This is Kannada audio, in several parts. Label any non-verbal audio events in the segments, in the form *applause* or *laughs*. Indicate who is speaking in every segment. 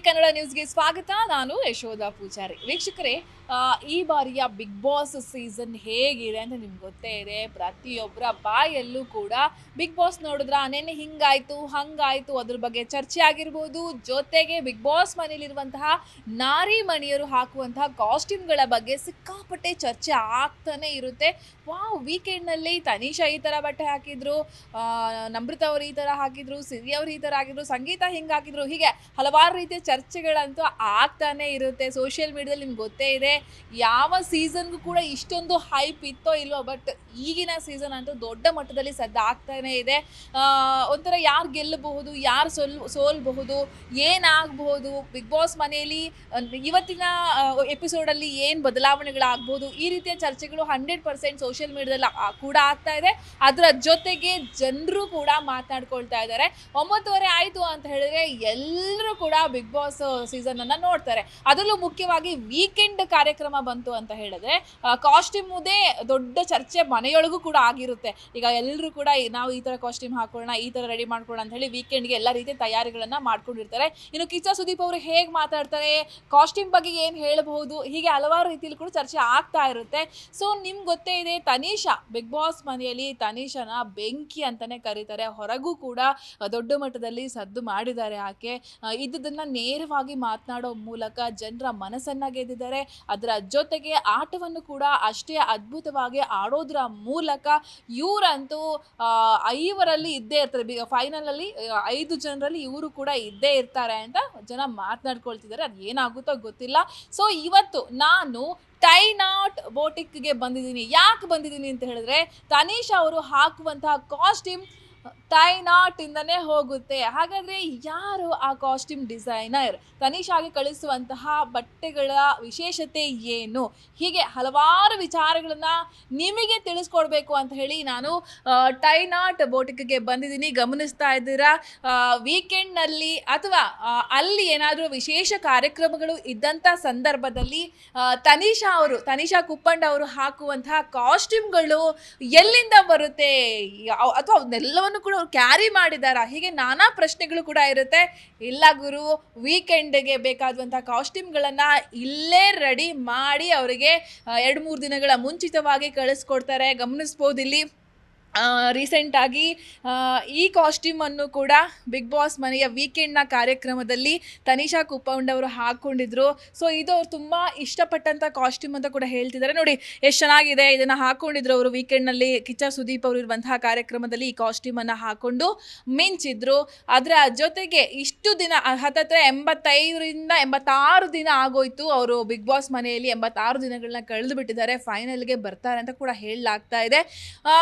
Speaker 1: ಕನ್ನಡ ನ್ಯೂಸ್ಗೆ ಸ್ವಾಗತ. ನಾನು ಯಶೋಧ ಪೂಜಾರಿ. ವೀಕ್ಷಕರೇ ಈ ಬಾರಿಯ ಬಿಗ್ ಬಾಸ್ ಸೀಸನ್ ಹೇಗಿದೆ ಅಂತ ನಿಮ್ಗೆ ಗೊತ್ತೇ ಇದೆ. ಪ್ರತಿಯೊಬ್ಬರ ಬಾಯಲ್ಲೂ ಕೂಡ ಬಿಗ್ ಬಾಸ್ ನೋಡಿದ್ರ ನೆನ್ನೆ ಹಿಂಗಾಯ್ತು, ಹಂಗಾಯ್ತು. ಅದ್ರ ಬಗ್ಗೆ ಚರ್ಚೆ ಆಗಿರ್ಬೋದು. ಜೊತೆಗೆ ಬಿಗ್ ಬಾಸ್ ಮನೇಲಿರುವಂತಹ ನಾರಿ ಮಣಿಯರು ಹಾಕುವಂತಹ ಕಾಸ್ಟ್ಯೂಮ್ಗಳ ಬಗ್ಗೆ ಸಿಕ್ಕಾಪಟ್ಟೆ ಚರ್ಚೆ ಆಗ್ತಾನೆ ಇರುತ್ತೆ. ವಾವ್ ವೀಕೆಂಡ್ನಲ್ಲಿ ತನಿಷಾ ಈ ಥರ ಬಟ್ಟೆ ಹಾಕಿದ್ರು ನಮೃತ ಅವರು ಈ ಥರ ಹಾಕಿದ್ರು, ಸಿರಿ ಅವರು ಈ ಥರ ಆಗಿದ್ರು ಸಂಗೀತ ಹಿಂಗೆ ಹಾಕಿದ್ರು. ಹೀಗೆ ಹಲವಾರು ರೀತಿಯ ಚರ್ಚೆಗಳಂತೂ ಆಗ್ತಾನೆ ಇರುತ್ತೆ. ಸೋಷಿಯಲ್ ಮೀಡಿಯಾದಲ್ಲಿ ನಿಮ್ಗೆ ಗೊತ್ತೇ ಇದೆ. ಯಾವ ಸೀಸನ್ಗೂ ಕೂಡ ಇಷ್ಟೊಂದು ಹೈಪ್ ಇತ್ತೋ ಇಲ್ವೋ ಬಟ್ ಈಗಿನ ಸೀಸನ್ ಅಂತೂ ದೊಡ್ಡ ಮಟ್ಟದಲ್ಲಿ ಸದ್ದ ಆಗ್ತಾನೆ ಇದೆ ಒಂಥರ ಯಾರು ಗೆಲ್ಲಬಹುದು, ಯಾರು ಸೋಲ್, ಸೋಲ್ಬಹುದು, ಏನಾಗಬಹುದು ಬಿಗ್ ಬಾಸ್ ಮನೆಯಲ್ಲಿ ಇವತ್ತಿನ ಎಪಿಸೋಡಲ್ಲಿ ಏನು ಬದಲಾವಣೆಗಳಾಗ್ಬೋದು ಈ ರೀತಿಯ ಚರ್ಚೆಗಳು ಹಂಡ್ರೆಡ್ ಪರ್ಸೆಂಟ್ ಸೋಷಿಯಲ್ ಮೀಡಿಯಾದಲ್ಲಿ ಕೂಡ ಆಗ್ತಾ ಇದೆ. ಅದರ ಜೊತೆಗೆ ಜನರು ಕೂಡ ಮಾತನಾಡ್ಕೊಳ್ತಾ ಇದ್ದಾರೆ. ಒಂಬತ್ತುವರೆ ಆಯಿತು ಅಂತ ಹೇಳಿದ್ರೆ ಎಲ್ಲರೂ ಕೂಡ ಬಿಗ್ ಬಾಸ್ ಸೀಸನ್ ಅನ್ನು ನೋಡ್ತಾರೆ. ಅದರಲ್ಲೂ ಮುಖ್ಯವಾಗಿ ವೀಕೆಂಡ್ ಕಾರ್ಯಕ್ರಮ ಬಂತು ಅಂತ ಹೇಳಿದ್ರೆ ಕಾಸ್ಟ್ಯೂಮುದೇ ದೊಡ್ಡ ಚರ್ಚೆ ಮನೆಯೊಳಗೂ ಕೂಡ ಆಗಿರುತ್ತೆ. ಈಗ ಎಲ್ಲರೂ ಕೂಡ ನಾವು ಈ ಥರ ಕಾಸ್ಟ್ಯೂಮ್ ಹಾಕೊಳ್ಳೋಣ, ಈ ಥರ ರೆಡಿ ಮಾಡ್ಕೊಳ್ಳೋಣ ಅಂತ ಹೇಳಿ ವೀಕೆಂಡ್ಗೆ ಎಲ್ಲ ರೀತಿಯ ತಯಾರಿಗಳನ್ನ ಮಾಡ್ಕೊಂಡಿರ್ತಾರೆ. ಇನ್ನು ಕಿಚ್ಚ ಸುದೀಪ್ ಅವರು ಹೇಗೆ ಮಾತಾಡ್ತಾರೆ ಕಾಸ್ಟ್ಯೂಮ್ ಬಗ್ಗೆ ಏನು ಹೇಳಬಹುದು, ಹೀಗೆ ಹಲವಾರು ರೀತಿಯಲ್ಲಿ ಕೂಡ ಚರ್ಚೆ ಆಗ್ತಾ ಇರುತ್ತೆ. ಸೊ ನಿಮ್ಗೆ ಗೊತ್ತೇ ಇದೆ ತನೀಶಾ ಬಿಗ್ ಬಾಸ್ ಮನೆಯಲ್ಲಿ ತನೀಶನ ಬೆಂಕಿ ಅಂತಾನೆ ಕರೀತಾರೆ. ಹೊರಗೂ ಕೂಡ ದೊಡ್ಡ ಮಟ್ಟದಲ್ಲಿ ಸದ್ದು ಮಾಡಿದ್ದಾರೆ ಆಕೆ. ಇದ್ದದನ್ನು ನೇರವಾಗಿ ಮಾತನಾಡೋ ಮೂಲಕ ಜನರ ಮನಸ್ಸನ್ನ ಗೆದ್ದಿದ್ದಾರೆ. ಅದರ ಜೊತೆಗೆ ಆಟವನ್ನು ಕೂಡ ಅಷ್ಟೇ ಅದ್ಭುತವಾಗಿ ಆಡೋದ್ರ ಮೂಲಕ ಇವರಂತೂ ಐವರಲ್ಲಿ ಇದ್ದೇ ಇರ್ತಾರೆ. ಬಿ, ಫೈನಲಲ್ಲಿ ಐದು ಜನರಲ್ಲಿ ಇವರು ಕೂಡ ಇದ್ದೇ ಇರ್ತಾರೆ ಅಂತ ಜನ ಮಾತನಾಡ್ಕೊಳ್ತಿದ್ದಾರೆ. ಅದು ಏನಾಗುತ್ತೋ ಗೊತ್ತಿಲ್ಲ. ಸೊ ಇವತ್ತು ನಾನು ಟೈನಾಟ್ ಬೋಟಿಕ್ಗೆ ಬಂದಿದ್ದೀನಿ. ಯಾಕೆ ಬಂದಿದ್ದೀನಿ ಅಂತ ಹೇಳಿದ್ರೆ ತನೀಶ್ ಅವರು ಹಾಕುವಂತಹ ಕಾಸ್ಟ್ಯೂಮ್ ಟೈನಾಟ್ ಇಂದನೇ ಹೋಗುತ್ತೆ. ಹಾಗಾದ್ರೆ ಯಾರು ಆ ಕಾಸ್ಟ್ಯೂಮ್ ಡಿಸೈನರ್ ತನಿಷಾಗೆ ಕಳಿಸುವಂತಹ ಬಟ್ಟೆಗಳ ವಿಶೇಷತೆ ಏನು? ಹೀಗೆ ಹಲವಾರು ವಿಚಾರಗಳನ್ನು ನಿಮಗೆ ತಿಳಿಸ್ಕೊಡ್ಬೇಕು ಅಂತ ಹೇಳಿ ನಾನು ಟೈ ಟೈನಾಟ್ ಬೋಟಿಕ್ಗೆ ಬಂದಿದ್ದೀನಿ. ಗಮನಿಸ್ತಾ ಇದ್ದೀರಾ? ವೀಕೆಂಡ್ನಲ್ಲಿ ಅಥವಾ ಅಲ್ಲಿ ಏನಾದರೂ ವಿಶೇಷ ಕಾರ್ಯಕ್ರಮಗಳು ಇದ್ದಂಥ ಸಂದರ್ಭದಲ್ಲಿ ತನಿಷಾ ಅವರು, ತನಿಷಾ ಕುಪ್ಪಂಡ್ ಅವರು ಹಾಕುವಂತಹ ಕಾಸ್ಟ್ಯೂಮ್ಗಳು ಎಲ್ಲಿಂದ ಬರುತ್ತೆ? ಅಥವಾ ಅಥವಾ ಅವನ್ನೆಲ್ಲವನ್ನು ಕೂಡ ಅವ್ರು ಕ್ಯಾರಿ ಮಾಡಿದಾರಾ? ಹೀಗೆ ನಾನಾ ಪ್ರಶ್ನೆಗಳು ಕೂಡ ಇರುತ್ತೆ. ಇಲ್ಲ ಗುರು, ವೀಕೆಂಡ್ಗೆ ಬೇಕಾದಂಥ ಕಾಸ್ಟ್ಯೂಮ್ಗಳನ್ನ ಇಲ್ಲೇ ರೆಡಿ ಮಾಡಿ ಅವರಿಗೆ ಎರಡು ಮೂರು ದಿನಗಳ ಮುಂಚಿತವಾಗಿ ಕಳಿಸ್ಕೊಡ್ತಾರೆ. ಗಮನಿಸ್ಬೋದು ಇಲ್ಲಿ ರೀಸೆಂಟಾಗಿ ಈ ಕಾಸ್ಟ್ಯೂಮನ್ನು ಕೂಡ ಬಿಗ್ ಬಾಸ್ ಮನೆಯ ವೀಕೆಂಡ್ನ ಕಾರ್ಯಕ್ರಮದಲ್ಲಿ ತನಿಷಾ ಕುಪ್ಪಂಡ್ ಅವರು ಹಾಕ್ಕೊಂಡಿದ್ರು ಸೊ ಇದು ಅವ್ರು ತುಂಬ ಇಷ್ಟಪಟ್ಟಂಥ ಕಾಸ್ಟ್ಯೂಮ್ ಅಂತ ಕೂಡ ಹೇಳ್ತಿದ್ದಾರೆ. ನೋಡಿ ಎಷ್ಟು ಚೆನ್ನಾಗಿದೆ ಇದನ್ನು ಹಾಕ್ಕೊಂಡಿದ್ರು ಅವರು ವೀಕೆಂಡ್ನಲ್ಲಿ ಕಿಚ್ಚ ಸುದೀಪ್ ಅವರು ಇರುವಂತಹ ಕಾರ್ಯಕ್ರಮದಲ್ಲಿ ಈ ಕಾಸ್ಟ್ಯೂಮನ್ನು ಹಾಕ್ಕೊಂಡು ಮಿಂಚಿದ್ರು. ಅದರ ಜೊತೆಗೆ ಇಷ್ಟು ದಿನ ಹತ್ತತ್ರ ಎಂಬತ್ತೈದರಿಂದ ಎಂಬತ್ತಾರು ದಿನ ಆಗೋಯ್ತು. ಅವರು ಬಿಗ್ ಬಾಸ್ ಮನೆಯಲ್ಲಿ ಎಂಬತ್ತಾರು ದಿನಗಳನ್ನ ಕಳೆದು ಬಿಟ್ಟಿದ್ದಾರೆ ಫೈನಲ್ಗೆ ಬರ್ತಾರೆ ಅಂತ ಕೂಡ ಹೇಳಲಾಗ್ತಾ ಇದೆ. ಆ,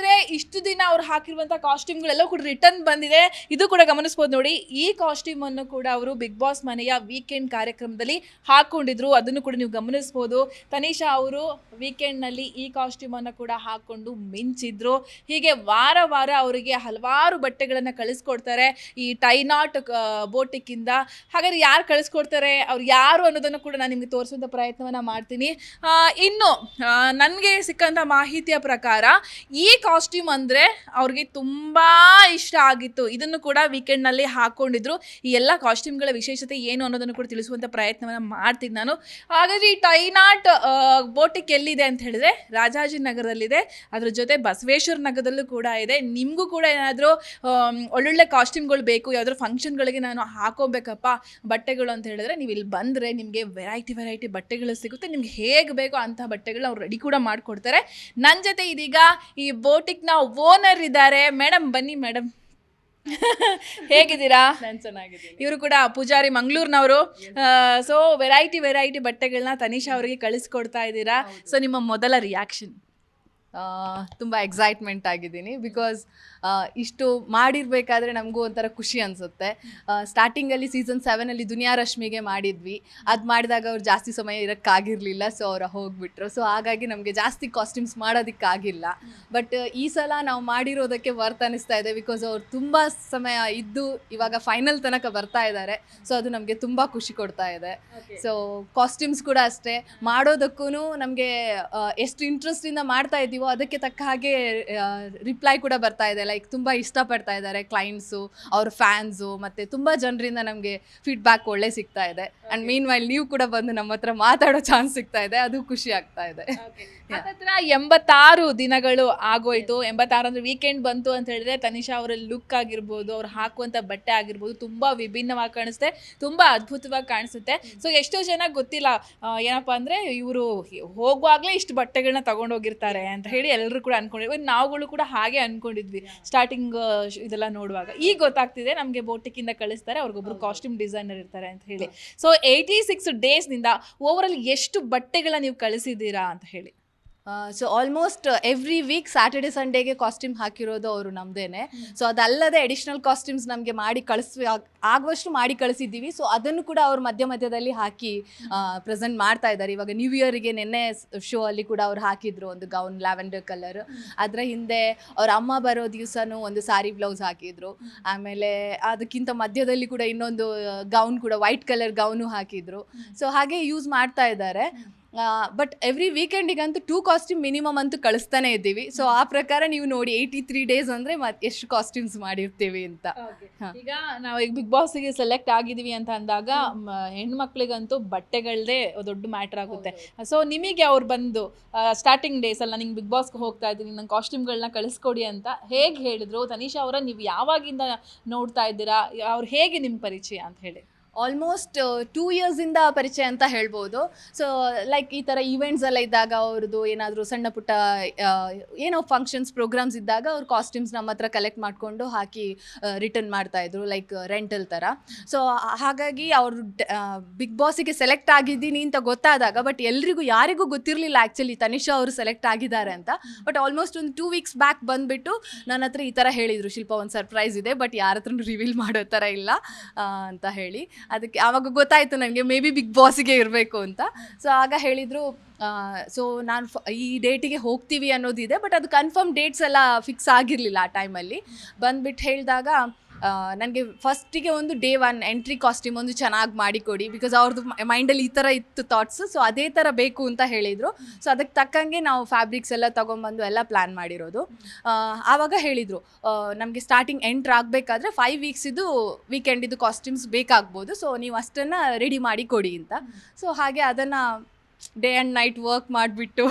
Speaker 1: ಹಾಗಾದ್ರೆ ಇಷ್ಟು ದಿನ ಅವ್ರು ಹಾಕಿರುವಂಥ ಕಾಸ್ಟ್ಯೂಮ್ಗಳೆಲ್ಲ ಕೂಡ ರಿಟರ್ನ್ ಬಂದಿದೆ. ಇದು ಕೂಡ ಗಮನಿಸ್ಬೋದು ನೋಡಿ. ಈ ಕಾಸ್ಟ್ಯೂಮ್ ಅನ್ನು ಕೂಡ ಅವರು ಬಿಗ್ ಬಾಸ್ ಮನೆಯ ವೀಕೆಂಡ್ ಕಾರ್ಯಕ್ರಮದಲ್ಲಿ ಹಾಕೊಂಡಿದ್ರು. ಅದನ್ನು ಕೂಡ ನೀವು ಗಮನಿಸ್ಬೋದು. ತನಿಷಾ ಅವರು ವೀಕೆಂಡ್ನಲ್ಲಿ ಈ ಕಾಸ್ಟ್ಯೂಮ್ ಅನ್ನು ಕೂಡ ಹಾಕೊಂಡು ಮಿಂಚಿದ್ರು. ಹೀಗೆ ವಾರ ವಾರ ಅವರಿಗೆ ಹಲವಾರು ಬಟ್ಟೆಗಳನ್ನು ಕಳಿಸ್ಕೊಡ್ತಾರೆ. ಈ ಟೈನಾಟ್ ಬೋಟಿಕ್ಕಿಂದ. ಹಾಗಾದ್ರೆ ಯಾರು ಕಳಿಸ್ಕೊಡ್ತಾರೆ? ಅವ್ರು ಯಾರು ಅನ್ನೋದನ್ನು ಕೂಡ ನಾನು ನಿಮಗೆ ತೋರಿಸುವಂಥ ಪ್ರಯತ್ನವನ್ನ ಮಾಡ್ತೀನಿ. ಇನ್ನು ನನಗೆ ಸಿಕ್ಕಂಥ ಮಾಹಿತಿಯ ಪ್ರಕಾರ ಈ ಕಾಸ್ಟ್ಯೂಮ್ ಅಂದರೆ ಅವ್ರಿಗೆ ತುಂಬ ಇಷ್ಟ ಆಗಿತ್ತು. ಇದನ್ನು ಕೂಡ ವೀಕೆಂಡ್ನಲ್ಲಿ ಹಾಕ್ಕೊಂಡಿದ್ರು ಈ ಎಲ್ಲ ಕಾಸ್ಟ್ಯೂಮ್ಗಳ ವಿಶೇಷತೆ ಏನು ಅನ್ನೋದನ್ನು ಕೂಡ ತಿಳಿಸುವಂಥ ಪ್ರಯತ್ನವನ್ನು ಮಾಡ್ತೀನಿ ನಾನು. ಹಾಗಾದ್ರೆ ಈ ಟೈನಾಟ್ ಬೋಟಿಕ್ ಎಲ್ಲಿದೆ ಅಂತ ಹೇಳಿದ್ರೆ ರಾಜಾಜಿನಗರದಲ್ಲಿದೆ ಅದ್ರ ಜೊತೆ ಬಸವೇಶ್ವರ ನಗರದಲ್ಲೂ ಕೂಡ ಇದೆ. ನಿಮಗೂ ಕೂಡ ಏನಾದರೂ ಒಳ್ಳೊಳ್ಳೆ ಕಾಸ್ಟ್ಯೂಮ್ಗಳು ಬೇಕು, ಯಾವುದಾದ್ರು ಫಂಕ್ಷನ್ಗಳಿಗೆ ನಾನು ಹಾಕೋಬೇಕಪ್ಪ, ಬಟ್ಟೆಗಳು ಅಂತ ಹೇಳಿದ್ರೆ ನೀವು ಇಲ್ಲಿ ಬಂದರೆ ನಿಮಗೆ ವೆರೈಟಿ ವೆರೈಟಿ ಬಟ್ಟೆಗಳು ಸಿಗುತ್ತೆ. ನಿಮ್ಗೆ ಹೇಗೆ ಬೇಕೋ ಅಂತ ಬಟ್ಟೆಗಳು ಅವ್ರು ರೆಡಿ ಕೂಡ ಮಾಡಿಕೊಡ್ತಾರೆ. ನನ್ನ ಜೊತೆ ಇದೀಗ ಈ ಬೋಟಿಕ್ನ ಓನರ್ ಇದ್ದಾರೆ. ಮೇಡಮ್ ಬನ್ನಿ ಮೇಡಮ್ ಹೇಗಿದ್ದೀರಾ?
Speaker 2: ನಾನು ಚೆನ್ನಾಗಿದ್ದೀನಿ.
Speaker 1: ಇವರು ಕೂಡ ಪೂಜಾರಿ ಮಂಗಳೂರಿನವರು. ಸೊ ವೆರೈಟಿ ವೆರೈಟಿ ಬಟ್ಟೆಗಳನ್ನ ತನಿಷಾ ಅವರಿಗೆ ಕಳಿಸ್ಕೊಡ್ತಾ ಇದ್ದೀರಾ. ಸೊ ನಿಮ್ಮ ಮೊದಲ ರಿಯಾಕ್ಷನ್
Speaker 2: ತುಂಬ ಎಕ್ಸೈಟ್ಮೆಂಟ್ ಆಗಿದ್ದೀನಿ ಬಿಕಾಸ್ ಇಷ್ಟು ಮಾಡಿರಬೇಕಾದ್ರೆ ನಮಗೂ ಒಂಥರ ಖುಷಿ ಅನಿಸುತ್ತೆ. ಸ್ಟಾರ್ಟಿಂಗಲ್ಲಿ ಸೀಸನ್ ಸೆವೆನಲ್ಲಿ ದುನಿಯಾ ರಶ್ಮಿಗೆ ಮಾಡಿದ್ವಿ. ಅದು ಮಾಡಿದಾಗ ಅವ್ರು ಜಾಸ್ತಿ ಸಮಯ ಇರೋಕ್ಕಾಗಿರಲಿಲ್ಲ ಸೊ ಅವ್ರು ಹೋಗ್ಬಿಟ್ರು. ಸೊ ಹಾಗಾಗಿ ನಮಗೆ ಜಾಸ್ತಿ ಕಾಸ್ಟ್ಯೂಮ್ಸ್ ಮಾಡೋದಕ್ಕಾಗಿಲ್ಲ. ಬಟ್ ಈ ಸಲ ನಾವು ಮಾಡಿರೋದಕ್ಕೆ ವರ್ತ್ ಅನಿಸ್ತಾ ಇದೆ ಬಿಕಾಸ್ ಅವ್ರು ತುಂಬ ಸಮಯ ಇದ್ದು ಇವಾಗ ಫೈನಲ್ ತನಕ ಬರ್ತಾ ಇದ್ದಾರೆ ಸೊ ಅದು ನಮಗೆ ತುಂಬ ಖುಷಿ ಕೊಡ್ತಾ ಇದೆ. ಸೊ ಕಾಸ್ಟ್ಯೂಮ್ಸ್ ಕೂಡ ಅಷ್ಟೇ. ಮಾಡೋದಕ್ಕೂ ನಮಗೆ ಎಷ್ಟು ಇಂಟ್ರೆಸ್ಟಿಂದ ಮಾಡ್ತಾ ಇದ್ದೀವೋ ಅದಕ್ಕೆ ತಕ್ಕ ಹಾಗೆ ರಿಪ್ಲೈ ಕೂಡ ಬರ್ತಾ ಇದೆ. ಲೈಕ್ ತುಂಬ ಇಷ್ಟಪಡ್ತಾ ಇದ್ದಾರೆ ಕ್ಲೈಂಟ್ಸು ಅವ್ರ ಫ್ಯಾನ್ಸು ಮತ್ತು ತುಂಬ ಜನರಿಂದ ನಮಗೆ ಫೀಡ್ಬ್ಯಾಕ್ ಒಳ್ಳೆ ಸಿಗ್ತಾ ಇದೆ. ಆ್ಯಂಡ್ ಮೀನ್ ವೈಲ್ ನೀವು ಕೂಡ ಬಂದು ನಮ್ಮ ಹತ್ರ ಮಾತಾಡೋ ಚಾನ್ಸ್ ಸಿಗ್ತಾ ಇದೆ. ಅದು ಖುಷಿ ಆಗ್ತಾ ಇದೆ.
Speaker 1: ಹತ್ರ ಎಂಬತ್ತಾರು ದಿನಗಳು ಆಗೋಯ್ತು. ಎಂಬತ್ತಾರು ಅಂದ್ರೆ ವೀಕೆಂಡ್ ಬಂತು ಅಂತ ಹೇಳಿದ್ರೆ ತನಿಷಾ ಅವರ ಲುಕ್ ಆಗಿರ್ಬೋದು ಅವ್ರು ಹಾಕುವಂತ ಬಟ್ಟೆ ಆಗಿರ್ಬೋದು ತುಂಬಾ ವಿಭಿನ್ನವಾಗಿ ಕಾಣಿಸುತ್ತೆ ತುಂಬಾ ಅದ್ಭುತವಾಗಿ ಕಾಣಿಸುತ್ತೆ. ಸೊ ಎಷ್ಟೋ ಜನ ಗೊತ್ತಿಲ್ಲ ಏನಪ್ಪಾ ಅಂದ್ರೆ ಇವರು ಹೋಗುವಾಗ್ಲೇ ಇಷ್ಟು ಬಟ್ಟೆಗಳನ್ನ ತಗೊಂಡೋಗಿರ್ತಾರೆ ಅಂತ ಹೇಳಿ ಎಲ್ಲರೂ ಕೂಡ ಅನ್ಕೊಂಡಿದ್ವಿ ನಾವುಗಳು ಕೂಡ ಹಾಗೆ ಅನ್ಕೊಂಡಿದ್ವಿ. ಸ್ಟಾರ್ಟಿಂಗ್ ಇದೆಲ್ಲ ನೋಡುವಾಗ. ಈಗ ಗೊತ್ತಾಗ್ತಿದೆ ನಮಗೆ ಬೋಟಿಕಿಂದ ಕಳಿಸ್ತಾರೆ ಅವ್ರಿಗೊಬ್ರು ಕಾಸ್ಟ್ಯೂಮ್ ಡಿಸೈನರ್ ಇರ್ತಾರೆ ಅಂತ ಹೇಳಿ. ಸೊ ಏಯ್ಟಿ ಸಿಕ್ಸ್ ಡೇಸ್ನಿಂದ ಓವರಲ್ ಎಷ್ಟು ಬಟ್ಟೆಗಳನ್ನ ನೀವು ಕಳಿಸಿದ್ದೀರಾ ಅಂತ ಹೇಳಿ.
Speaker 2: So almost every week Saturday ಸಂಡೇಗೆ costume ಹಾಕಿರೋದು ಅವರು ನಮ್ದೇನೆ. ಸೊ ಅದಲ್ಲದೆ ಅಡಿಷ್ನಲ್ ಕಾಸ್ಟ್ಯೂಮ್ಸ್ ನಮಗೆ ಮಾಡಿ ಕಳಿಸ್ ಆಗುವಷ್ಟು ಮಾಡಿ ಕಳಿಸಿದ್ದೀವಿ. ಸೊ ಅದನ್ನು ಕೂಡ ಅವ್ರು ಮಧ್ಯ ಮಧ್ಯದಲ್ಲಿ ಹಾಕಿ ಪ್ರೆಸೆಂಟ್ ಮಾಡ್ತಾ ಇದ್ದಾರೆ. ಇವಾಗ ನ್ಯೂ ಇಯರ್ಗೆ ನಿನ್ನೆ ಶೋ ಅಲ್ಲಿ ಕೂಡ ಅವ್ರು ಹಾಕಿದ್ರು ಒಂದು ಗೌನ್ ಲ್ಯಾವೆಂಡರ್ ಕಲರ್ ಅದರ ಹಿಂದೆ ಅವ್ರ ಅಮ್ಮ ಬರೋ ದಿವಸನೂ ಒಂದು ಸಾರಿ ಬ್ಲೌಸ್ ಹಾಕಿದ್ರು. ಆಮೇಲೆ ಅದಕ್ಕಿಂತ ಮಧ್ಯದಲ್ಲಿ ಕೂಡ ಇನ್ನೊಂದು ಗೌನ್ ಕೂಡ ವೈಟ್ ಕಲರ್ ಗೌನು ಹಾಕಿದ್ರು. ಸೊ ಹಾಗೆ ಯೂಸ್ ಮಾಡ್ತಾ ಇದ್ದಾರೆ. ಬಟ್ ಎವ್ರಿ ವೀಕೆಂಡಿಗಂತೂ ಟೂ ಕಾಸ್ಟ್ಯೂಮ್ ಮಿನಿಮಮ್ ಅಂತೂ ಕಳಿಸ್ತಾನೆ ಇದ್ದೀವಿ. ಸೊ ಆ ಪ್ರಕಾರ ನೀವು ನೋಡಿ ಏಯ್ಟಿ ತ್ರೀ ಡೇಸ್ ಅಂದರೆ ಮತ್ತೆ ಎಷ್ಟು ಕಾಸ್ಟ್ಯೂಮ್ಸ್ ಮಾಡಿರ್ತೀವಿ ಅಂತ.
Speaker 1: ಈಗ ನಾವು ಈಗ ಬಿಗ್ ಬಾಸ್ಗೆ ಸೆಲೆಕ್ಟ್ ಆಗಿದ್ದೀವಿ ಅಂತ ಅಂದಾಗ ಹೆಣ್ಮಕ್ಳಿಗಂತೂ ಬಟ್ಟೆಗಳದೇ ದೊಡ್ಡ ಮ್ಯಾಟ್ರ್ ಆಗುತ್ತೆ. ಸೊ ನಿಮಗೆ ಅವ್ರು ಬಂದು ಸ್ಟಾರ್ಟಿಂಗ್ ಡೇಸ್ ಅಲ್ಲ ನಿಂಗೆ ಬಿಗ್ ಬಾಸ್ಗೆ ಹೋಗ್ತಾ ಇದ್ದೀನಿ ನಂಗೆ ಕಾಸ್ಟ್ಯೂಮ್ಗಳನ್ನ ಕಳಿಸ್ಕೊಡಿ ಅಂತ ಹೇಗೆ ಹೇಳಿದ್ರು? ತನಿಷಾ ಅವರ ನೀವು ಯಾವಾಗಿಂದ ನೋಡ್ತಾ ಇದ್ದೀರಾ? ಅವ್ರು ಹೇಗೆ ನಿಮ್ಮ ಪರಿಚಯ ಅಂತ ಹೇಳಿ.
Speaker 2: ಆಲ್ಮೋಸ್ಟ್ ಟೂ ಇಯರ್ಸಿಂದ ಪರಿಚಯ ಅಂತ ಹೇಳ್ಬೋದು. ಸೊ ಲೈಕ್ ಈ ಥರ ಈವೆಂಟ್ಸ್ ಎಲ್ಲ ಇದ್ದಾಗ ಅವ್ರದ್ದು ಏನಾದರೂ ಸಣ್ಣ ಪುಟ್ಟ ಏನೋ ಫಂಕ್ಷನ್ಸ್ ಪ್ರೋಗ್ರಾಮ್ಸ್ ಇದ್ದಾಗ ಅವ್ರ ಕಾಸ್ಟ್ಯೂಮ್ಸ್ ನಮ್ಮ ಹತ್ರ ಕಲೆಕ್ಟ್ ಮಾಡಿಕೊಂಡು ಹಾಕಿ ರಿಟರ್ನ್ ಮಾಡ್ತಾಯಿದ್ರು ಲೈಕ್ ರೆಂಟಲ್ ಥರ ಸೊ ಹಾಗಾಗಿ ಅವರು ಬಿಗ್ ಬಾಸಿಗೆ ಸೆಲೆಕ್ಟ್ ಆಗಿದ್ದೀನಿ ಅಂತ ಗೊತ್ತಾದಾಗ ಬಟ್ ಎಲ್ರಿಗೂ ಯಾರಿಗೂ ಗೊತ್ತಿರಲಿಲ್ಲ ಆ್ಯಕ್ಚುಲಿ ತನಿಷಾ ಅವರು ಸೆಲೆಕ್ಟ್ ಆಗಿದ್ದಾರೆ ಅಂತ. ಬಟ್ ಆಲ್ಮೋಸ್ಟ್ ಒಂದು ಟೂ ವೀಕ್ಸ್ ಬ್ಯಾಕ್ ಬಂದುಬಿಟ್ಟು ನನ್ನ ಹತ್ರ ಈ ಥರ ಹೇಳಿದರು, ಶಿಲ್ಪ, ಒಂದು ಸರ್ಪ್ರೈಸ್ ಇದೆ ಬಟ್ ಯಾರ ಹತ್ರನೂ ರಿವೀಲ್ ಮಾಡೋ ಥರ ಇಲ್ಲ ಅಂತ ಹೇಳಿ. ಅದಕ್ಕೆ ಆವಾಗ ಗೊತ್ತಾಯಿತು ನನಗೆ ಮೇ ಬಿ ಬಿಗ್ ಬಾಸಿಗೆ ಇರಬೇಕು ಅಂತ. ಸೊ ಆಗ ಹೇಳಿದರು ಸೊ ನಾನು ಈ ಡೇಟಿಗೆ ಹೋಗ್ತೀವಿ ಅನ್ನೋದಿದೆ ಬಟ್ ಅದು ಕನ್ಫರ್ಮ್ ಡೇಟ್ಸ್ ಎಲ್ಲ ಫಿಕ್ಸ್ ಆಗಿರಲಿಲ್ಲ ಆ ಟೈಮಲ್ಲಿ ಬಂದ್ಬಿಟ್ಟು ಹೇಳಿದಾಗ ನನಗೆ ಫಸ್ಟಿಗೆ ಒಂದು ಡೇ ಒನ್ ಎಂಟ್ರಿ ಕಾಸ್ಟ್ಯೂಮ್ ಒಂದು ಚೆನ್ನಾಗಿ ಮಾಡಿಕೊಡಿ ಬಿಕಾಸ್ ಅವ್ರದ್ದು ಮೈಂಡಲ್ಲಿ ಈ ಥರ ಇತ್ತು ಥಾಟ್ಸ್ ಸೊ ಅದೇ ಥರ ಬೇಕು ಅಂತ ಹೇಳಿದರು. ಸೊ ಅದಕ್ಕೆ ತಕ್ಕಂಗೆ ನಾವು ಫ್ಯಾಬ್ರಿಕ್ಸ್ ಎಲ್ಲ ತೊಗೊಂಬಂದು ಎಲ್ಲ ಪ್ಲ್ಯಾನ್ ಮಾಡಿರೋದು. ಆವಾಗ ಹೇಳಿದರು ನಮಗೆ ಸ್ಟಾರ್ಟಿಂಗ್ ಎಂಟ್ರ್ ಆಗಬೇಕಾದ್ರೆ ಫೈವ್ ವೀಕ್ಸಿದು ವೀಕೆಂಡಿದು ಕಾಸ್ಟ್ಯೂಮ್ಸ್ ಬೇಕಾಗ್ಬೋದು ಸೊ ನೀವು ಅಷ್ಟನ್ನು ರೆಡಿ ಮಾಡಿ ಕೊಡಿ ಅಂತ. ಸೊ ಹಾಗೆ ಅದನ್ನು ಡೇ ಆ್ಯಂಡ್ ನೈಟ್ ವರ್ಕ್ ಮಾಡಿಬಿಟ್ಟು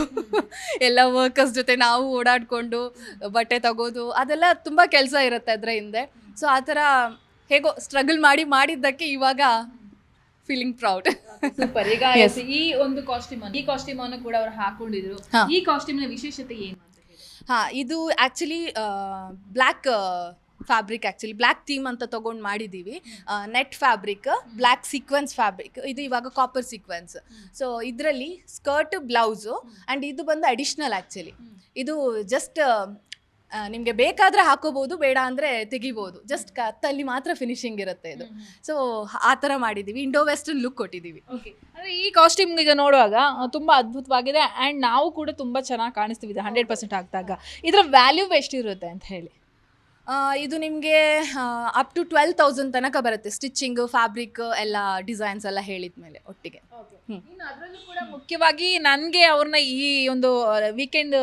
Speaker 2: ಎಲ್ಲ ವರ್ಕರ್ಸ್ ಜೊತೆ ನಾವು ಓಡಾಡಿಕೊಂಡು ಬಟ್ಟೆ ತಗೋದು, ಅದೆಲ್ಲ ತುಂಬ ಕೆಲಸ ಇರುತ್ತೆ ಅದರ ಹಿಂದೆ. ಸೊ ಆ ಥರ ಹೇಗೋ ಸ್ಟ್ರಗಲ್ ಮಾಡಿ ಮಾಡಿದ್ದಕ್ಕೆ ಇವಾಗ ಫೀಲಿಂಗ್ ಪ್ರೌಡ್
Speaker 1: ಸೂಪರ್ ಈಗ. *laughs* ಈ ಒಂದು ಕಾಸ್ಟ್ಯೂಮ್ ಈ ಕಾಸ್ಟ್ಯೂಮ್ ಅನ್ನು ಕೂಡ ಅವರು ಹಾಕೊಂಡಿದ್ರು. ಈ ಕಾಸ್ಟ್ಯೂಮ್ನ ವಿಶೇಷತೆ ಏನು
Speaker 2: ಹಾಂ ಇದು actually black fabric actually black theme ಅಂತ ತೊಗೊಂಡು ಮಾಡಿದ್ದೀವಿ net fabric black sequins fabric ಇದು ಇವಾಗ ಕಾಪರ್ ಸೀಕ್ವೆನ್ಸ್ ಸೊ ಇದರಲ್ಲಿ ಸ್ಕರ್ಟ್ ಬ್ಲೌಸು ಆ್ಯಂಡ್ ಇದು ಬಂದು ಅಡಿಷ್ನಲ್ ಆ್ಯಕ್ಚುಲಿ ಇದು ಜಸ್ಟ್ ನಿಮಗೆ ಬೇಕಾದರೆ ಹಾಕೋಬೋದು ಬೇಡ ಅಂದರೆ ತೆಗಿಬೋದು. ಜಸ್ಟ್ ಕತ್ತಲ್ಲಿ ಮಾತ್ರ ಫಿನಿಶಿಂಗ್ ಇರುತ್ತೆ ಇದು. ಸೊ ಆ ಥರ ಮಾಡಿದ್ದೀವಿ ಇಂಡೋ ವೆಸ್ಟರ್ನ್ ಲುಕ್ ಕೊಟ್ಟಿದ್ದೀವಿ
Speaker 1: ಅಂದರೆ ಅಂದ್ರೆ ಈ ಕಾಸ್ಟ್ಯೂಮ್ ಈಗ ನೋಡುವಾಗ ತುಂಬ ಅದ್ಭುತವಾಗಿದೆ. ಆ್ಯಂಡ್ ನಾವು ಕೂಡ ತುಂಬ ಚೆನ್ನಾಗಿ ಕಾಣಿಸ್ತೀವಿ. ಇದು ಹಂಡ್ರೆಡ್ ಪರ್ಸೆಂಟ್ ಹಾಕಿದಾಗ ಇದರ ವ್ಯಾಲ್ಯೂ ಎಷ್ಟಿರುತ್ತೆ ಅಂತ ಹೇಳಿ.
Speaker 2: ಇದು ನಿಮಗೆ ಅಪ್ ಟು ಟ್ವೆಲ್ ತೌಸಂಡ್ ತನಕ ಬರುತ್ತೆ ಸ್ಟಿಚಿಂಗ್ ಫ್ಯಾಬ್ರಿಕ್ ಎಲ್ಲ ಡಿಸೈನ್ಸ್ ಎಲ್ಲ ಹೇಳಿದ ಮೇಲೆ ಒಟ್ಟಿಗೆ.
Speaker 1: ಇನ್ನು ಅದರಲ್ಲೂ ಕೂಡ ಮುಖ್ಯವಾಗಿ ನನಗೆ ಅವ್ರನ್ನ ಈ ಒಂದು ವೀಕೆಂಡ್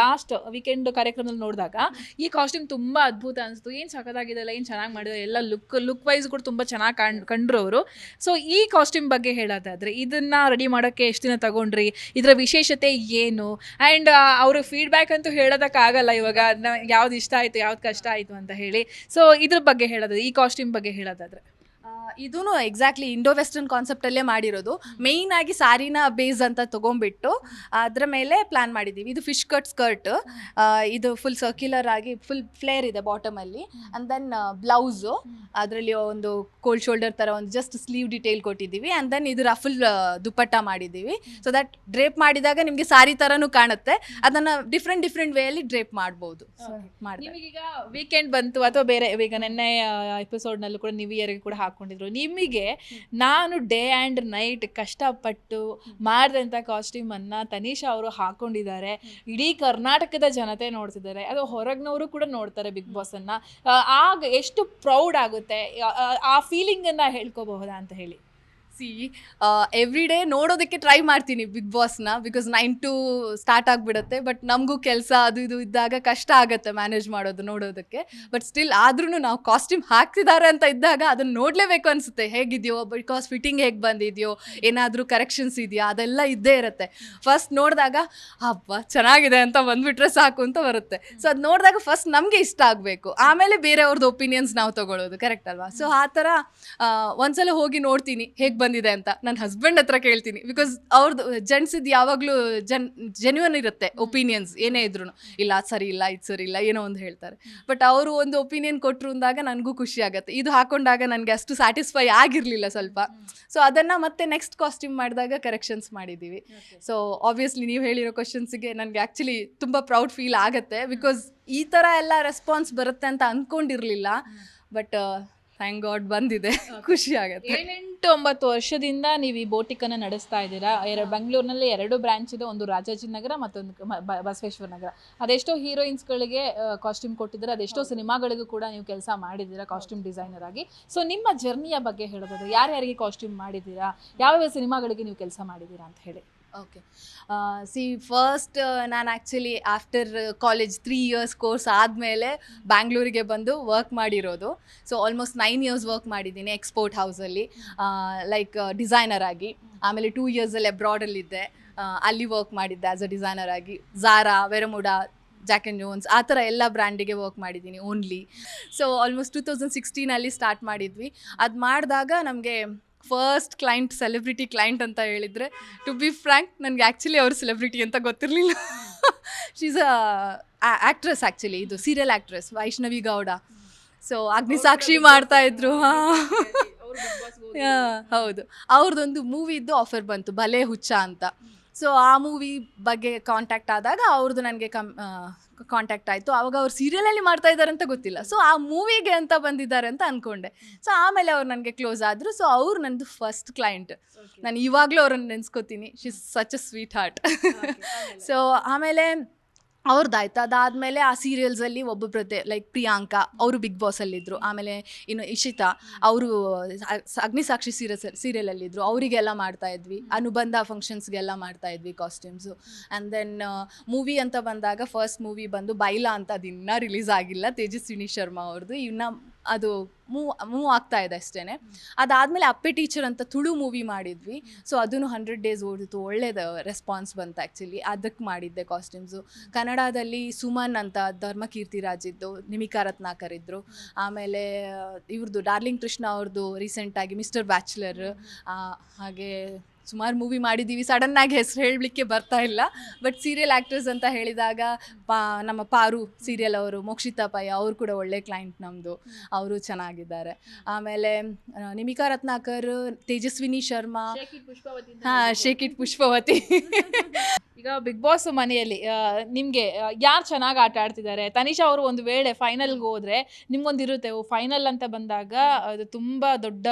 Speaker 1: ಲಾಸ್ಟ್ ವೀಕೆಂಡ್ ಕಾರ್ಯಕ್ರಮದಲ್ಲಿ ನೋಡಿದಾಗ ಈ ಕಾಸ್ಟ್ಯೂಮ್ ತುಂಬ ಅದ್ಭುತ ಅನಿಸ್ತು. ಏನು ಸಖತ್ತಾಗಿದೆಲ್ಲ ಏನು ಚೆನ್ನಾಗಿ ಮಾಡಿದ್ರು ಎಲ್ಲ ಲುಕ್ ಲುಕ್ ವೈಸ್ ಕೂಡ ತುಂಬ ಚೆನ್ನಾಗಿ ಕಂಡು ಕಂಡ್ರು ಅವರು ಸೊ ಈ ಕಾಸ್ಟ್ಯೂಮ್ ಬಗ್ಗೆ ಹೇಳೋದಾದ್ರೆ ಇದನ್ನ ರೆಡಿ ಮಾಡೋಕ್ಕೆ ಎಷ್ಟು ದಿನ ತಗೊಂಡ್ರಿ? ಇದರ ವಿಶೇಷತೆ ಏನು? ಆ್ಯಂಡ್ ಅವ್ರ ಫೀಡ್ಬ್ಯಾಕ್ ಅಂತೂ ಹೇಳೋದಕ್ಕಾಗಲ್ಲ ಇವಾಗ. ಯಾವ್ದು ಇಷ್ಟ ಆಯಿತು ಯಾವ್ದು ಕಷ್ಟ ಆಯಿತು ಅಂತ ಹೇಳಿ. ಸೊ ಇದ್ರ ಬಗ್ಗೆ ಹೇಳೋದು ಈ ಕಾಸ್ಟ್ಯೂಮ್ ಬಗ್ಗೆ ಹೇಳೋದಾದ್ರೆ.
Speaker 2: ಇದೂ ಎಕ್ಸಾಕ್ಟ್ಲಿ ಇಂಡೋ ವೆಸ್ಟರ್ನ್ ಕಾನ್ಸೆಪ್ಟಲ್ಲೇ ಮಾಡಿರೋದು. ಮೇಯ್ನ್ ಆಗಿ ಸಾರಿನ ಬೇಸ್ ಅಂತ ತೊಗೊಂಬಿಟ್ಟು ಅದರ ಮೇಲೆ ಪ್ಲಾನ್ ಮಾಡಿದ್ದೀವಿ ಇದು ಫಿಶ್ ಕಟ್ ಸ್ಕರ್ಟ್ ಇದು ಫುಲ್ ಸರ್ಕ್ಯುಲರ್ ಆಗಿ ಫುಲ್ ಫ್ಲೇರ್ ಇದೆ ಬಾಟಮಲ್ಲಿ ಆ್ಯಂಡ್ ದೆನ್ ಬ್ಲೌಸು ಅದರಲ್ಲಿ ಒಂದು ಕೋಲ್ಡ್ ಶೋಲ್ಡರ್ ಥರ ಒಂದು ಜಸ್ಟ್ ಸ್ಲೀವ್ ಡಿಟೇಲ್ ಕೊಟ್ಟಿದ್ದೀವಿ. ಆ್ಯಂಡ್ ದೆನ್ ಇದು ರಫುಲ್ ದುಪ್ಪಟ್ಟ ಮಾಡಿದ್ದೀವಿ. ಸೊ ದಟ್ ಡ್ರೇಪ್ ಮಾಡಿದಾಗ ನಿಮಗೆ ಸಾರಿ ಥರನೂ ಕಾಣುತ್ತೆ. ಅದನ್ನು ಡಿಫ್ರೆಂಟ್ ಡಿಫ್ರೆಂಟ್ ವೇಯಲ್ಲಿ ಡ್ರೇಪ್ ಮಾಡ್ಬೋದು.
Speaker 1: ಈಗ ವೀಕೆಂಡ್ ಬಂತು ಅಥವಾ ಬೇರೆ ಈಗ ನೆನ್ನೆ ಎಪಿಸೋಡ್ನಲ್ಲೂ ಕೂಡ ನ್ಯೂ ಇಯರ್ಗೆ ಕೂಡ ಹಾಕೊಂಡಿದ್ರು ನಿಮಗೆ ನಾನು ಡೇ ಆ್ಯಂಡ್ ನೈಟ್ ಕಷ್ಟಪಟ್ಟು ಮಾಡಿದಂಥ ಕಾಸ್ಟ್ಯೂಮನ್ನು ತನೀಶಾ ಅವರು ಹಾಕೊಂಡಿದ್ದಾರೆ. ಇಡೀ ಕರ್ನಾಟಕದ ಜನತೆ ನೋಡ್ತಿದ್ದಾರೆ. ಅದು ಹೊರಗಿನವರು ಕೂಡ ನೋಡ್ತಾರೆ ಬಿಗ್ ಬಾಸನ್ನು ಆಗ ಎಷ್ಟು ಪ್ರೌಡ್ ಆಗುತ್ತೆ? ಆ- ಫೀಲಿಂಗನ್ನು ಹೇಳ್ಕೋಬಹುದಾ ಅಂತ ಹೇಳಿ.
Speaker 2: ಸಿ ಎವ್ರಿ ಡೇ ನೋಡೋದಕ್ಕೆ ಟ್ರೈ ಮಾಡ್ತೀನಿ ಬಿಗ್ ಬಾಸ್ನ ಬಿಕಾಸ್ ನೈನ್ ಟು ಸ್ಟಾರ್ಟ್ ಆಗಿಬಿಡುತ್ತೆ. ಬಟ್ ನಮಗೂ ಕೆಲಸ ಅದು ಇದು ಇದ್ದಾಗ ಕಷ್ಟ ಆಗುತ್ತೆ ಮ್ಯಾನೇಜ್ ಮಾಡೋದು, ನೋಡೋದಕ್ಕೆ. ಬಟ್ ಸ್ಟಿಲ್ ಆದ್ರೂ ನಾವು ಕಾಸ್ಟ್ಯೂಮ್ ಹಾಕ್ತಿದ್ದಾರೆ ಅಂತ ಇದ್ದಾಗ ಅದನ್ನು ನೋಡಲೇಬೇಕು ಅನಿಸುತ್ತೆ. ಹೇಗಿದೆಯೋ ಬಿಕಾಸ್ ಫಿಟ್ಟಿಂಗ್ ಹೇಗೆ ಬಂದಿದೆಯೋ, ಏನಾದರೂ ಕರೆಕ್ಷನ್ಸ್ ಇದೆಯಾ, ಅದೆಲ್ಲ ಇದ್ದೇ ಇರುತ್ತೆ. ಫಸ್ಟ್ ನೋಡಿದಾಗ, ಹಬ್ಬ, ಚೆನ್ನಾಗಿದೆ ಅಂತ ಬಂದ್ಬಿಟ್ರೆ ಸಾಕು ಅಂತ ಬರುತ್ತೆ. ಸೊ ಅದು ನೋಡಿದಾಗ ಫಸ್ಟ್ ನಮಗೆ ಇಷ್ಟ ಆಗಬೇಕು. ಆಮೇಲೆ ಬೇರೆಯವ್ರದ್ದು ಒಪಿನಿಯನ್ಸ್ ನಾವು ತಗೊಳ್ಳೋದು ಕರೆಕ್ಟ್ ಅಲ್ವಾ? ಸೊ ಆ ಥರ ಒಂದ್ಸಲ ಹೋಗಿ ನೋಡ್ತೀನಿ, ಹೇಗೆ ಬಂದಿದೆ ಅಂತ ನನ್ನ ಹಸ್ಬೆಂಡ್ ಹತ್ರ ಕೇಳ್ತೀನಿ. ಬಿಕಾಸ್ ಅವ್ರದ್ದು ಜೆಂಟ್ಸಿದ್ದು ಯಾವಾಗಲೂ ಜನ್ ಜೆನ್ಯೂನ್ ಇರುತ್ತೆ ಒಪಿನಿಯನ್ಸ್ ಏನೇ ಇದ್ರು ಇಲ್ಲ ಸರಿ ಇಲ್ಲ ಇದು ಸರಿ ಇಲ್ಲ ಏನೋ ಒಂದು ಹೇಳ್ತಾರೆ. ಬಟ್ ಅವರು ಒಂದು ಒಪಿನಿಯನ್ ಕೊಟ್ಟರು ಅಂದಾಗ ನನಗೂ ಖುಷಿ ಆಗುತ್ತೆ. ಇದು ಹಾಕೊಂಡಾಗ ನನಗೆ ಅಷ್ಟು ಸ್ಯಾಟಿಸ್ಫೈ ಆಗಿರಲಿಲ್ಲ ಸ್ವಲ್ಪ. ಸೊ ಅದನ್ನು ಮತ್ತೆ ನೆಕ್ಸ್ಟ್ ಕಾಸ್ಟ್ಯೂಮ್ ಮಾಡಿದಾಗ ಕರೆಕ್ಷನ್ಸ್ ಮಾಡಿದ್ದೀವಿ ಸೊ ಆಬ್ವಿಯಸ್ಲಿ ನೀವು ಹೇಳಿರೋ ಕ್ವಶನ್ಸ್ಗೆ ನನಗೆ ಆ್ಯಕ್ಚುಲಿ ತುಂಬ ಪ್ರೌಡ್ ಫೀಲ್ ಆಗುತ್ತೆ. ಬಿಕಾಸ್ ಈ ಥರ ಎಲ್ಲ ರೆಸ್ಪಾನ್ಸ್ ಬರುತ್ತೆ ಅಂತ ಅಂದ್ಕೊಂಡಿರಲಿಲ್ಲ ಬಟ್ ಥ್ಯಾಂಕ್ ಗಾಡ್ ಬಂದಿದೆ. ಖುಷಿ ಆಗುತ್ತೆ.
Speaker 1: ಏಳೆಂಟು ಒಂಬತ್ತು ವರ್ಷದಿಂದ ನೀವು ಈ ಬೋಟಿಕನ್ನು ನಡೆಸ್ತಾ ಇದ್ದೀರಾ? ಎರಡು ಬೆಂಗಳೂರಿನಲ್ಲಿ ಎರಡು ಬ್ರಾಂಚ್ ಇದೆ ಒಂದು ರಾಜಾಜಿನಗರ ಮತ್ತೊಂದು ಬ- ಬಸವೇಶ್ವರ ನಗರ. ಅದೆಷ್ಟೋ ಹೀರೋಯಿನ್ಸ್ಗಳಿಗೆ ಕಾಸ್ಟ್ಯೂಮ್ ಕೊಟ್ಟಿದ್ದೀರಾ ಅದೆಷ್ಟೋ ಸಿನಿಮಾಗಳಿಗೂ ಕೂಡ ನೀವು ಕೆಲಸ ಮಾಡಿದ್ದೀರಾ ಕಾಸ್ಟ್ಯೂಮ್ ಡಿಸೈನರ್ ಆಗಿ? ಸೊ ನಿಮ್ಮ ಜರ್ನಿಯ ಬಗ್ಗೆ ಹೇಳೋದಾದ್ರೆ ಯಾರ್ಯಾರಿಗೆ ಕಾಸ್ಟ್ಯೂಮ್ ಮಾಡಿದ್ದೀರಾ? ಯಾವ್ಯಾವ ಸಿನಿಮಾಗಳಿಗೆ ನೀವು ಕೆಲಸ ಮಾಡಿದ್ದೀರಾ ಅಂತ ಹೇಳಿ.
Speaker 2: ಓಕೆ ಸಿ ಫಸ್ಟ್ ನಾನು actually after college three years course ಆದಮೇಲೆ ಬ್ಯಾಂಗ್ಳೂರಿಗೆ ಬಂದು ವರ್ಕ್ ಮಾಡಿರೋದು. So almost nine years work ಮಾಡಿದ್ದೀನಿ ಎಕ್ಸ್ಪೋರ್ಟ್ ಹೌಸಲ್ಲಿ ಲೈಕ್ ಡಿಸೈನರ್ ಆಗಿ. ಆಮೇಲೆ ಟೂ ಇಯರ್ಸಲ್ಲಿ ಅಬ್ರಾಡಲ್ಲಿದ್ದೆ ಅಲ್ಲಿ ವರ್ಕ್ ಮಾಡಿದ್ದೆ ಆ್ಯಸ್ ಅ ಡಿಸೈನರ್ ಆಗಿ. Zara Vero Moda Jack and Jones ಆ ಥರ ಎಲ್ಲ ಬ್ರ್ಯಾಂಡಿಗೆ ವರ್ಕ್ ಮಾಡಿದ್ದೀನಿ only so almost two thousand ಸಿಕ್ಸ್ಟೀನಲ್ಲಿ start ಮಾಡಿದ್ವಿ. ಅದು ಮಾಡಿದಾಗ ನಮಗೆ ಫಸ್ಟ್ ಕ್ಲೈಂಟ್ ಸೆಲೆಬ್ರಿಟಿ ಕ್ಲೈಂಟ್ ಅಂತ ಹೇಳಿದರೆ ಟು ಬಿ ಫ್ರ್ಯಾಂಕ್ ನನಗೆ ಆ್ಯಕ್ಚುಲಿ ಅವರು ಸೆಲೆಬ್ರಿಟಿ ಅಂತ ಗೊತ್ತಿರಲಿಲ್ಲ. ಶೀಸ್ ಅ ಆ್ಯಕ್ಟ್ರೆಸ್ ಆ್ಯಕ್ಚುಲಿ ಇದು serial actress Vaishnavi Gowda so Agnisakshi ಮಾಡ್ತಾ ಇದ್ರು. *laughs* ಹಾಂ ಹೌದು. ಅವ್ರದ್ದೊಂದು ಮೂವಿ ಇದ್ದು ಆಫರ್ ಬಂತು ಬಲೆ ಹುಚ್ಚ ಅಂತ. ಸೊ ಆ ಮೂವಿ ಬಗ್ಗೆ ಕಾಂಟ್ಯಾಕ್ಟ್ ಆದಾಗ ಅವ್ರದ್ದು ನನಗೆ ಕಮ್ ಕಾಂಟ್ಯಾಕ್ಟ್ ಆಯಿತು. ಆವಾಗ ಅವ್ರು ಸೀರಿಯಲಲ್ಲಿ ಮಾಡ್ತಾ ಇದ್ದಾರೆ ಅಂತ ಗೊತ್ತಿಲ್ಲ. ಸೊ ಆ ಮೂವಿಗೆ ಅಂತ ಬಂದಿದ್ದಾರೆ ಅಂತ ಅಂದ್ಕೊಂಡೆ ಸೊ ಆಮೇಲೆ ಅವ್ರು ನನಗೆ ಕ್ಲೋಸ್ ಆದರು. ಸೊ ಅವ್ರು ನನ್ನದು ಫಸ್ಟ್ ಕ್ಲೈಂಟ್ ನಾನು ಇವಾಗಲೂ ಅವ್ರನ್ನ ನೆನೆಸ್ಕೋತೀನಿ. She such a sweet heart so ಆಮೇಲೆ ಅವ್ರದ್ದಾಯ್ತು ಅದಾದಮೇಲೆ ಆ ಸೀರಿಯಲ್ಸಲ್ಲಿ ಪ್ರತಿ ಲೈಕ್ ಪ್ರಿಯಾಂಕಾ ಅವರು ಬಿಗ್ ಬಾಸಲ್ಲಿದ್ದರು ಆಮೇಲೆ ಇನ್ನು ಇಶಿತಾ ಅವರು ಅಗ್ನಿಸಾಕ್ಷಿ ಸೀರಿಯಸ್ ಸೀರಿಯಲಲ್ಲಿದ್ದರು ಅವರಿಗೆಲ್ಲ ಮಾಡ್ತಾ ಇದ್ವಿ. ಅನುಬಂಧ ಫಂಕ್ಷನ್ಸ್ಗೆಲ್ಲ ಮಾಡ್ತಾ ಇದ್ವಿ ಕಾಸ್ಟ್ಯೂಮ್ಸು ಆ್ಯಂಡ್ ದೆನ್ ಮೂವಿ ಅಂತ ಬಂದಾಗ ಫಸ್ಟ್ ಮೂವಿ ಬಂದು ಬೈಲಾ ಅಂತ ಅದು ಇನ್ನೂ ರಿಲೀಸ್ ಆಗಿಲ್ಲ. ತೇಜಸ್ವಿನಿ ಶರ್ಮಾ ಅವ್ರದ್ದು ಇನ್ನು ಅದು ಮೂವ್ ಮೂವ್ ಆಗ್ತಾ ಇದೆ ಅಷ್ಟೇ ಅದಾದಮೇಲೆ ಅಪ್ಪೆ ಟೀಚರ್ ಅಂತ ತುಳು ಮೂವಿ ಮಾಡಿದ್ವಿ. ಸೊ ಅದನ್ನು ಹಂಡ್ರೆಡ್ ಡೇಸ್ ಓಡಿತು. ಒಳ್ಳೇದು ರೆಸ್ಪಾನ್ಸ್ ಬಂತು ಆ್ಯಕ್ಚುಲಿ ಅದಕ್ಕೆ ಮಾಡಿದ್ದೆ ಕಾಸ್ಟ್ಯೂಮ್ಸು ಕನ್ನಡದಲ್ಲಿ ಸುಮನ್ ಅಂತ ಧರ್ಮಕೀರ್ತಿ ಇದ್ದು, ನಿಮಿಕಾ ರತ್ನಾಕರ್ ಇದ್ದರು ಆಮೇಲೆ ಇವ್ರದ್ದು ಡಾರ್ಲಿಂಗ್ ಕೃಷ್ಣ ಅವ್ರದ್ದು ರೀಸೆಂಟಾಗಿ ಮಿಸ್ಟರ್ ಬ್ಯಾಚುಲರ್ ಹಾಗೆ ಸುಮಾರು ಮೂವಿ ಮಾಡಿದ್ದೀವಿ ಸಡನ್ನಾಗಿ ಹೆಸರು ಹೇಳಲಿಕ್ಕೆ ಬರ್ತಾ ಇಲ್ಲ. ಬಟ್ ಸೀರಿಯಲ್ ಆ್ಯಕ್ಟರ್ಸ್ ಅಂತ ಹೇಳಿದಾಗ ಪಾ ನಮ್ಮ ಪಾರು ಸೀರಿಯಲ್ ಅವರು ಮೋಕ್ಷಿತಾ ಪೈ ಅವರು ಕೂಡ ಒಳ್ಳೆ ಕ್ಲೈಂಟ್ ನಮ್ಮದು ಅವರು ಚೆನ್ನಾಗಿದ್ದಾರೆ. ಆಮೇಲೆ ನಿಮಿಕಾ ರತ್ನಾಕರ್ ತೇಜಸ್ವಿನಿ ಶರ್ಮಾ. ಹಾಂ ಶೇಖಿಟ್ ಪುಷ್ಪವತಿ.
Speaker 1: ಈಗ ಬಿಗ್ ಬಾಸ್ ಮನೆಯಲ್ಲಿ ನಿಮಗೆ ಯಾರು ಚೆನ್ನಾಗಿ ಆಟ ಆಡ್ತಿದ್ದಾರೆ? ತನಿಷಾ ಅವರು ಒಂದು ವೇಳೆ ಫೈನಲ್ಗೆ ಹೋದ್ರೆ ನಿಮ್ಗೊಂದಿರುತ್ತೆ ಫೈನಲ್ ಅಂತ ಬಂದಾಗ ಅದು ತುಂಬ ದೊಡ್ಡ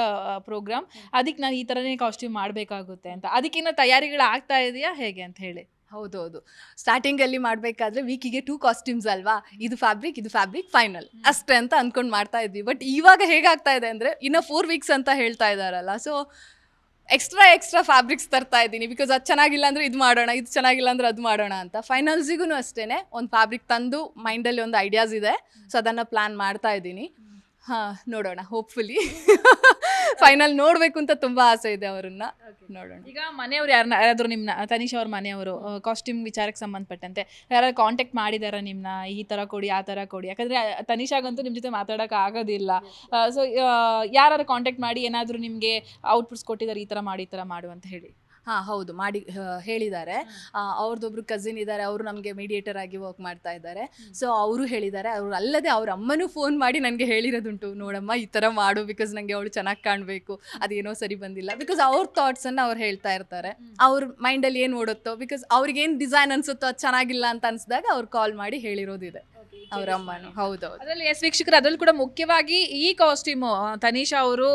Speaker 1: ಪ್ರೋಗ್ರಾಮ್ ಅದಕ್ಕೆ ನಾನು ಈ ಥರನೇ ಕಾಸ್ಟ್ಯೂಮ್ ಮಾಡಬೇಕಾಗುತ್ತೆ ಅಂತ. ಅದಕ್ಕಿನ್ನ ತಯಾರಿಗಳು ಆಗ್ತಾ ಇದೆಯಾ? ಹೇಗೆ ಅಂತ ಹೇಳಿ.
Speaker 2: ಹೌದೌದು. ಸ್ಟಾರ್ಟಿಂಗಲ್ಲಿ ಮಾಡಬೇಕಾದ್ರೆ ವೀಕಿಗೆ ಟೂ ಕಾಸ್ಟ್ಯೂಮ್ಸ್ ಅಲ್ವಾ? ಇದು ಫ್ಯಾಬ್ರಿಕ್ ಇದು ಫ್ಯಾಬ್ರಿಕ್ ಫೈನಲ್ ಅಷ್ಟೇ ಅಂತ ಅಂದ್ಕೊಂಡು ಮಾಡ್ತಾ ಇದ್ವಿ. ಬಟ್ ಇವಾಗ ಹೇಗಾಗ್ತಾ ಇದೆ ಅಂದರೆ ಇನ್ನು ಫೋರ್ ವೀಕ್ಸ್ ಅಂತ ಹೇಳ್ತಾ ಇದ್ದಾರಲ್ಲ. ಸೊ ಎಕ್ಸ್ಟ್ರಾ ಎಕ್ಸ್ಟ್ರಾ ಫ್ಯಾಬ್ರಿಕ್ಸ್ ತರ್ತಾ ಇದ್ದೀನಿ. ಬಿಕಾಸ್ ಅದು ಚೆನ್ನಾಗಿಲ್ಲ ಅಂದರೆ ಇದು ಮಾಡೋಣ, ಇದು ಚೆನ್ನಾಗಿಲ್ಲ ಅಂದರೆ ಅದು ಮಾಡೋಣ ಅಂತ. ಫೈನಲ್ಸಿಗೂ ಅಷ್ಟೇ ಒಂದು ಫ್ಯಾಬ್ರಿಕ್ ತಂದು ಮೈಂಡಲ್ಲಿ ಒಂದು ಐಡಿಯಾಸ್ ಇದೆ. ಸೊ ಅದನ್ನು ಪ್ಲ್ಯಾನ್ ಮಾಡ್ತಾ ಇದ್ದೀನಿ. ಹಾಂ, ನೋಡೋಣ ಹೋಪ್ಫುಲಿ *laughs* *laughs* ಫೈನಲ್ ನೋಡ್ಬೇಕು ಅಂತ ತುಂಬಾ ಆಸೆ ಇದೆ ಅವರನ್ನ. ನೋಡೋಣ.
Speaker 1: ಈಗ ಮನೆಯವ್ರು ಯಾರನ್ನ ಯಾರಾದರೂ ನಿಮ್ನ ತನಿಷಾ ಅವ್ರ ಮನೆಯವರು ಕಾಸ್ಟ್ಯೂಮ್ ವಿಚಾರಕ್ಕೆ ಸಂಬಂಧಪಟ್ಟಂತೆ ಯಾರಾದ್ರು ಕಾಂಟ್ಯಾಕ್ಟ್ ಮಾಡಿದಾರ ನಿಮ್ನ? ಈ ತರ ಕೊಡಿ ಆ ತರ ಕೊಡಿ. ಯಾಕಂದ್ರೆ ತನಿಷಾಗಂತೂ ನಿಮ್ ಜೊತೆ ಮಾತಾಡಕ್ ಆಗೋದಿಲ್ಲ. ಸೊ ಯಾರು ಕಾಂಟ್ಯಾಕ್ಟ್ ಮಾಡಿ ಏನಾದರೂ ನಿಮ್ಗೆ ಔಟ್ಪುಟ್ಸ್ ಕೊಟ್ಟಿದ್ದಾರೆ ಈ ತರ ಮಾಡಿ ಈ ತರ ಮಾಡು ಅಂತ ಹೇಳಿ.
Speaker 2: ಹಾಂ ಹೌದು. ಮಾಡಿ ಹೇಳಿದ್ದಾರೆ. ಅವ್ರದ್ದೊಬ್ರು ಕಸಿನ್ ಇದ್ದಾರೆ. ಅವರು ನಮಗೆ ಮೀಡಿಯೇಟರ್ ಆಗಿ ವರ್ಕ್ ಮಾಡ್ತಾ ಇದ್ದಾರೆ. ಸೊ ಅವರು ಹೇಳಿದ್ದಾರೆ. ಅವರು ಅಲ್ಲದೆ ಅವ್ರ ಅಮ್ಮನೂ ಫೋನ್ ಮಾಡಿ ನನಗೆ ಹೇಳಿರೋದುಂಟು. ನೋಡಮ್ಮ ಈ ಥರ ಮಾಡು ಬಿಕಾಸ್ ನನಗೆ ಅವಳು ಚೆನ್ನಾಗಿ ಕಾಣಬೇಕು. ಅದೇನೋ ಸರಿ ಬಂದಿಲ್ಲ. ಬಿಕಾಸ್ ಅವ್ರ ಥಾಟ್ಸನ್ನು ಅವ್ರು ಹೇಳ್ತಾ ಇರ್ತಾರೆ. ಅವ್ರ ಮೈಂಡಲ್ಲಿ ಏನು ಓಡುತ್ತೋ ಬಿಕಾಸ್ ಅವ್ರಿಗೇನು ಡಿಸೈನ್ ಅನ್ಸುತ್ತೋ ಅದು ಚೆನ್ನಾಗಿಲ್ಲ ಅಂತ ಅನಿಸಿದಾಗ ಅವ್ರು ಕಾಲ್ ಮಾಡಿ ಹೇಳಿರೋದಿದೆ. ಅವ್ರ ಅಮ್ಮನು. ಹೌದು
Speaker 1: ಅದರಲ್ಲಿ ಎಸ್ ವೀಕ್ಷಕರು ಅದ್ರಲ್ಲಿ ಕೂಡ ಮುಖ್ಯವಾಗಿ ಈ ಕಾಸ್ಟ್ಯೂಮ್ ತನಿಷಾ ಅವರು